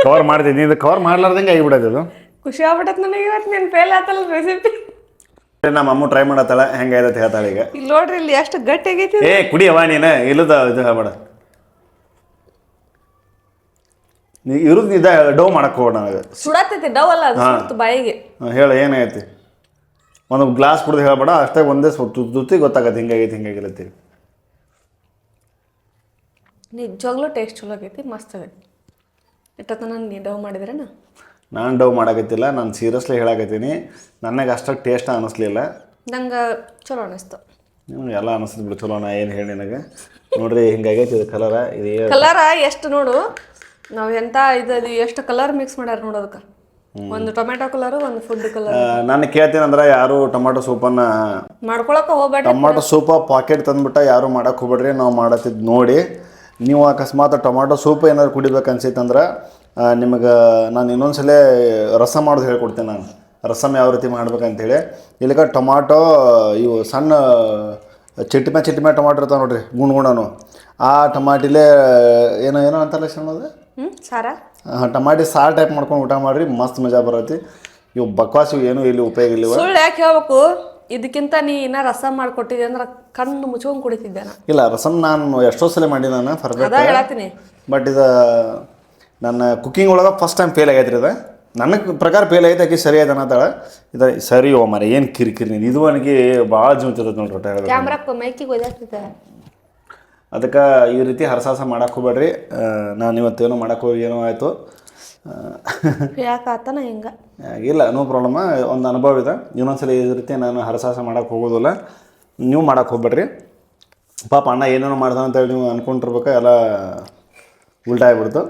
ಕವರ್ ಮಾಡ್ತಿದ್ದೀನಿ. ಇದು ಕವರ್ ಮಾಡ್ಲಾರ್ದಂಗೆ ಆಗಿಬಿಡೋದು ಖುಷಿ ಆಗ್ಬಿಟ್ಟತ್ ನನಗೆ ಇವತ್ತು ನೀನು ಫೇಲ್ ಆತಲ್ಲ ರೆಸಿಪಿ ನಮ್ಮ ಅಮ್ಮ ಟ್ರೈ ಮಾಡತ್ತಲ್ಲ ಹೆಂಗಾಯ್ತು ಹೇಳ್ತಾಳೆ ಈಗ. ಇಲ್ಲಿ ನೋಡ್ರಿ ಇಲ್ಲಿ ಎಷ್ಟು ಗಟ್ಟಿ ಆಗೈತಿ ಏ ಕುಡಿಯವ ನೀನು ಇಲ್ಲದ ಇದು ಹೇಳ್ಬೇಡ. ನೀ ಇರುದು ಇದ ಡೋ ಮಾಡಕ್ಕೆ ಹೋಗೋಣ ನನಗೆ. ಸುಡತ್ತೈತಿ ಡವ್ ಅಲ್ಲ ಅದು ಸುಡ್ತು ಬಾಯಿಗೆ. ಹೇಳ ಏನಾಗೈತಿ? ಒಂದು ಗ್ಲಾಸ್ ಕುಡ್ದು ಹೇಳ್ಬೇಡ ಅಷ್ಟೇ ಒಂದೇ ತುತ್ತಿ ಗೊತ್ತಾಗತ್ತೆ ಹಿಂಗಾಗೈತಿ ಹಿಂಗಾಗಿರತ್ತಿ ನಿಜವಾಗ್ಲೂ ಟೇಸ್ಟ್ ಚಲೋ ಆಗೈತಿ ಮಸ್ತ್ ಆಗೈತಿ. ಇಟ್ಟತ್ತ ನಾನು ನೀ ಡವ್ ಮಾಡಿದ್ರೇನ? ನಾನು ಡವ್ ಮಾಡಕತ್ತಿಲ್ಲ ನಾನು ಸೀರಿಯಸ್ಲಿ ಹೇಳಕತ್ತೀನಿ. ನನಗೆ ಅಷ್ಟಾಗಿ ಟೇಸ್ಟ್ ಅನ್ನಿಸ್ಲಿಲ್ಲ ನಂಗೆ ಚಲೋ ಅನಿಸ್ತು. ನಿಮ್ಗೆ ಎಲ್ಲ ಅನಿಸ್ತದೆ ಬಿಡು ಚಲೋ ನಾ ಏನು ಹೇಳಿ ನನಗೆ. ನೋಡ್ರಿ ಹಿಂಗಾಗೈತಿ ಇದು ಕಲರ ಇದು ಏ- ಕಲರ ಎಷ್ಟು ನೋಡು. ನಾವು ಎಂತ ಇದು ಎಷ್ಟು ಕಲರ್ ಮಿಕ್ಸ್ ಮಾಡ್ಯಾರ ನೋಡೋದಕ್ಕೆ ಒಂದು ಟೊಮೆಟೊ ಕಲರ್ ಒಂದು ಫುಡ್ ಕಲರ್ ಆ, ನಾನು ಕೇಳ್ತೀನಂದ್ರೆ ಯಾರು ಟೊಮಾಟೊ ಸೂಪನ್ನು ಮಾಡ್ಕೊಳಕ ಹೋಗ್ಬೇಡ್ರಿ. ಟೊಮಾಟೊ ಸೂಪ ಪಾಕೆಟ್ ತಂದ್ಬಿಟ್ಟು ಯಾರು ಮಾಡಕ್ಕೆ ಹೋಗ್ಬೇಡ್ರಿ ನಾವು ಮಾಡತ್ತಿದ್ದು ನೋಡಿ. ನೀವು ಅಕಸ್ಮಾತ್ ಟೊಮಾಟೊ ಸೂಪ್ ಏನಾದ್ರು ಕುಡಿಬೇಕು ಅನ್ಸೈತಂದ್ರೆ ನಿಮಗೆ ನಾನು ಇನ್ನೊಂದು ಸಲ ರಸಮ್ ಮಾಡೋದು ಹೇಳ್ಕೊಡ್ತೇನೆ ನಾನು. ರಸಮ್ ಯಾವ ರೀತಿ ಮಾಡ್ಬೇಕಂತೇಳಿ. ಇಲ್ಲಿಗೆ ಟೊಮಾಟೊ ಇವು ಸಣ್ಣ ಚಿಟ್ಟಿಮೆ ಚಿಟ್ಟಿಮೆ ಟೊಮಾಟೊ ಇರ್ತಾವೆ ನೋಡ್ರಿ ಗುಂಡ್ ಗುಂಡನು ಆ ಟಮಾಟಿಲೇ ಏನೋ ಏನೋ ಅಂತಾರಲ್ಲ ಸಣ್ಣದು ಹ್ಞೂ ಹಾಂ ಟಮಾಟಿ ಸಾರು ಟೈಪ್ ಮಾಡ್ಕೊಂಡು ಊಟ ಮಾಡ್ರಿ ಮಸ್ತ್ ಮಜಾ ಬರತ್ತೆ. ಇವು ಬಕ್ವಾಸ್ ಇವು ಏನು ಇಲ್ಲಿ ಉಪಯೋಗ ಇಲ್ಲ ಸುಳ್ಳು ಯಾಕೆ ಹೇಳ್ಬೇಕು? ಇದಕ್ಕಿಂತ ನೀ ಇನ್ನ ರಸಮ್ ಮಾಡ್ಕೊಟ್ಟಿದ್ದೆ ಅಂದ್ರೆ ಕಣ್ಣು ಮುಚ್ಕೊಂಡು ಕುಡಿತಿದ್ದೆ ಇಲ್ಲ ರಸಮ್ ನಾನು ಎಷ್ಟೋ ಸಲ ಮಾಡಿ ನಾನು ಫರ್ಫೆಕ್ಟ್ ಬಟ್ ಇದು ನನ್ನ ಕುಕ್ಕಿಂಗ್ ಒಳಗೆ ಫಸ್ಟ್ ಟೈಮ್ ಫೇಲ್ ಆಗೈತೆ ರೀ ಅದು. ನನಗೆ ಪ್ರಕಾರ ಫೇಲ್ ಆಗೈತೆ ಆಕೆ ಸರಿ ಆಯ್ತು ಅನ್ನತ್ತಾಳ ಇದು ಸರಿ ಓ ಮರ ಏನು ಕಿರಿಕಿರಿ ನೀನು? ಇದು ನನಗೆ ಭಾಳ ಜುಮ್ತಿರ್ತದೆ ನೋಡ್ರಿ ಒಟ್ಟು ಅದಕ್ಕೆ ಈ ರೀತಿ ಹರಸಾಹಸ ಮಾಡಕ್ಕೆ ಹೋಗ್ಬೇಡ್ರಿ. ನಾನು ಇವತ್ತೇನೋ ಮಾಡಕ್ಕೆ ಹೋಗಿ ಏನೋ ಆಯಿತು. ಯಾಕಾತನ ಆತನ ಇಲ್ಲ ನೋ ಪ್ರಾಬ್ಲಮ್ಮ ಒಂದು ಅನುಭವ ಇದೆ. ಇನ್ನೊಂದ್ಸಲ ಈ ರೀತಿ ನಾನು ಹರಸಾಹಸ ಮಾಡಕ್ಕೆ ಹೋಗೋದಿಲ್ಲ. ನೀವು ಮಾಡಕ್ಕೆ ಹೋಗ್ಬೇಡ್ರಿ. ಪಾಪ ಅಣ್ಣ ಏನೇನೋ ಮಾಡ್ತಾನೆ ಅಂತೇಳಿ ನೀವು ಅನ್ಕೊಂಡಿರ್ಬೇಕು ಎಲ್ಲ ಉಲ್ಟಾ ಆಗ್ಬಿಡ್ತು.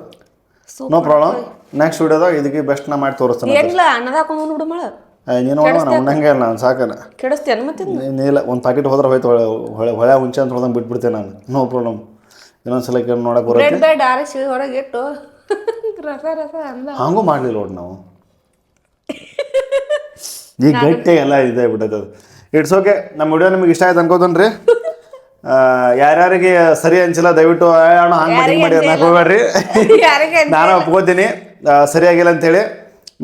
ನೋ ಪ್ರಾಬ್ಲಮ್ ನೆಕ್ಸ್ಟ್ ವಿಡಿಯೋದಾಗ ಇದಕ್ಕೆ ಬೆಸ್ಟ್ ನಾ ಮಾಡಿ ತೋರಿಸ್ತೇನೆ ಏನಿಲ್ಲ ಅನ್ನದ ಹಾಕೊಂಡು ಬಿಡು ಮಳ. ನೀನು ನಾವು ಉಣ್ಣಂಗೆ ಇಲ್ಲ ನಾನು ಸಾಕಲ್ಲ ಕೆಡಿಸ್ತೇನೆ ಮತ್ತೆ ಇಲ್ಲ ಒಂದು ಪ್ಯಾಕೆಟ್ ಹೋದ್ರೆ ಹೋಯ್ತು ಹೊಳೆ ಹೊಳೆ ಹೊಳೆ ಹುಂಚೆ ಅಂತ ಹೊಡೆದಂಗೆ ಬಿಟ್ಬಿಡ್ತೇನೆ ನಾನು. ನೋ ಪ್ರಾಬ್ಲಮ್ ಇನ್ನೊಂದ್ಸಲ ಕೇಳಿ ನೋಡಕ್ಕೆ ಬರೋದು ಆರಿಸಿ ಹೊರಗೆ ಇಟ್ಟು. ರಸ ರಸ ಅಂದ. ಹಂಗೂ ಮಾಡಲಿಲ್ಲ ನೋಡಿ ನಾವು. ಈ ಗಟ್ಟಿ ಎಲ್ಲ ಇದೆ ಬಿಟ್ಟೈತೆ ಇಟ್ಸ್ ಓಕೆ ನಮ್ಮ ವಿಡಿಯೋ ನಿಮಗೆ ಇಷ್ಟ ಆಯ್ತು ಅನ್ಕೋತನ್ರಿ ಯಾರ್ಯಾರಿಗೆ ಸರಿ ಅನ್ಸಿಲ್ಲ ದಯವಿಟ್ಟು "ಏ ಅಣ್ಣ ಹಂಗೆ ಮಾಡಿ ಹಿಂಗ್ ಮಾಡಿ ಅನ್ನಕ್ಕೆ ಹೋಗ್ಬೇಡ್ರಿ. ಯಾರಿಗೆ ನಾನು ಒಪ್ಕೋತೀನಿ. ಸರಿ ಸರಿಯಾಗಿಲ್ಲ ಅಂತೇಳಿ.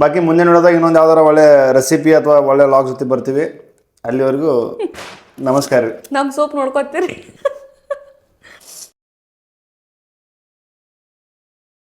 ಬಾಕಿ ಮುಂದೆ ನೋಡೋದಾಗ ಇನ್ನೊಂದು ಯಾವ್ದಾರ ಒಳ್ಳೆ ರೆಸಿಪಿ ಅಥವಾ ಒಳ್ಳೆ ಲಾಗ್ ಜೊತೆ ಬರ್ತೀವಿ. ಅಲ್ಲಿವರೆಗೂ ನಮಸ್ಕಾರ ರೀ. ನಮ್ಮ ಸೋಪ್ ನೋಡ್ಕೊತೀರಿ.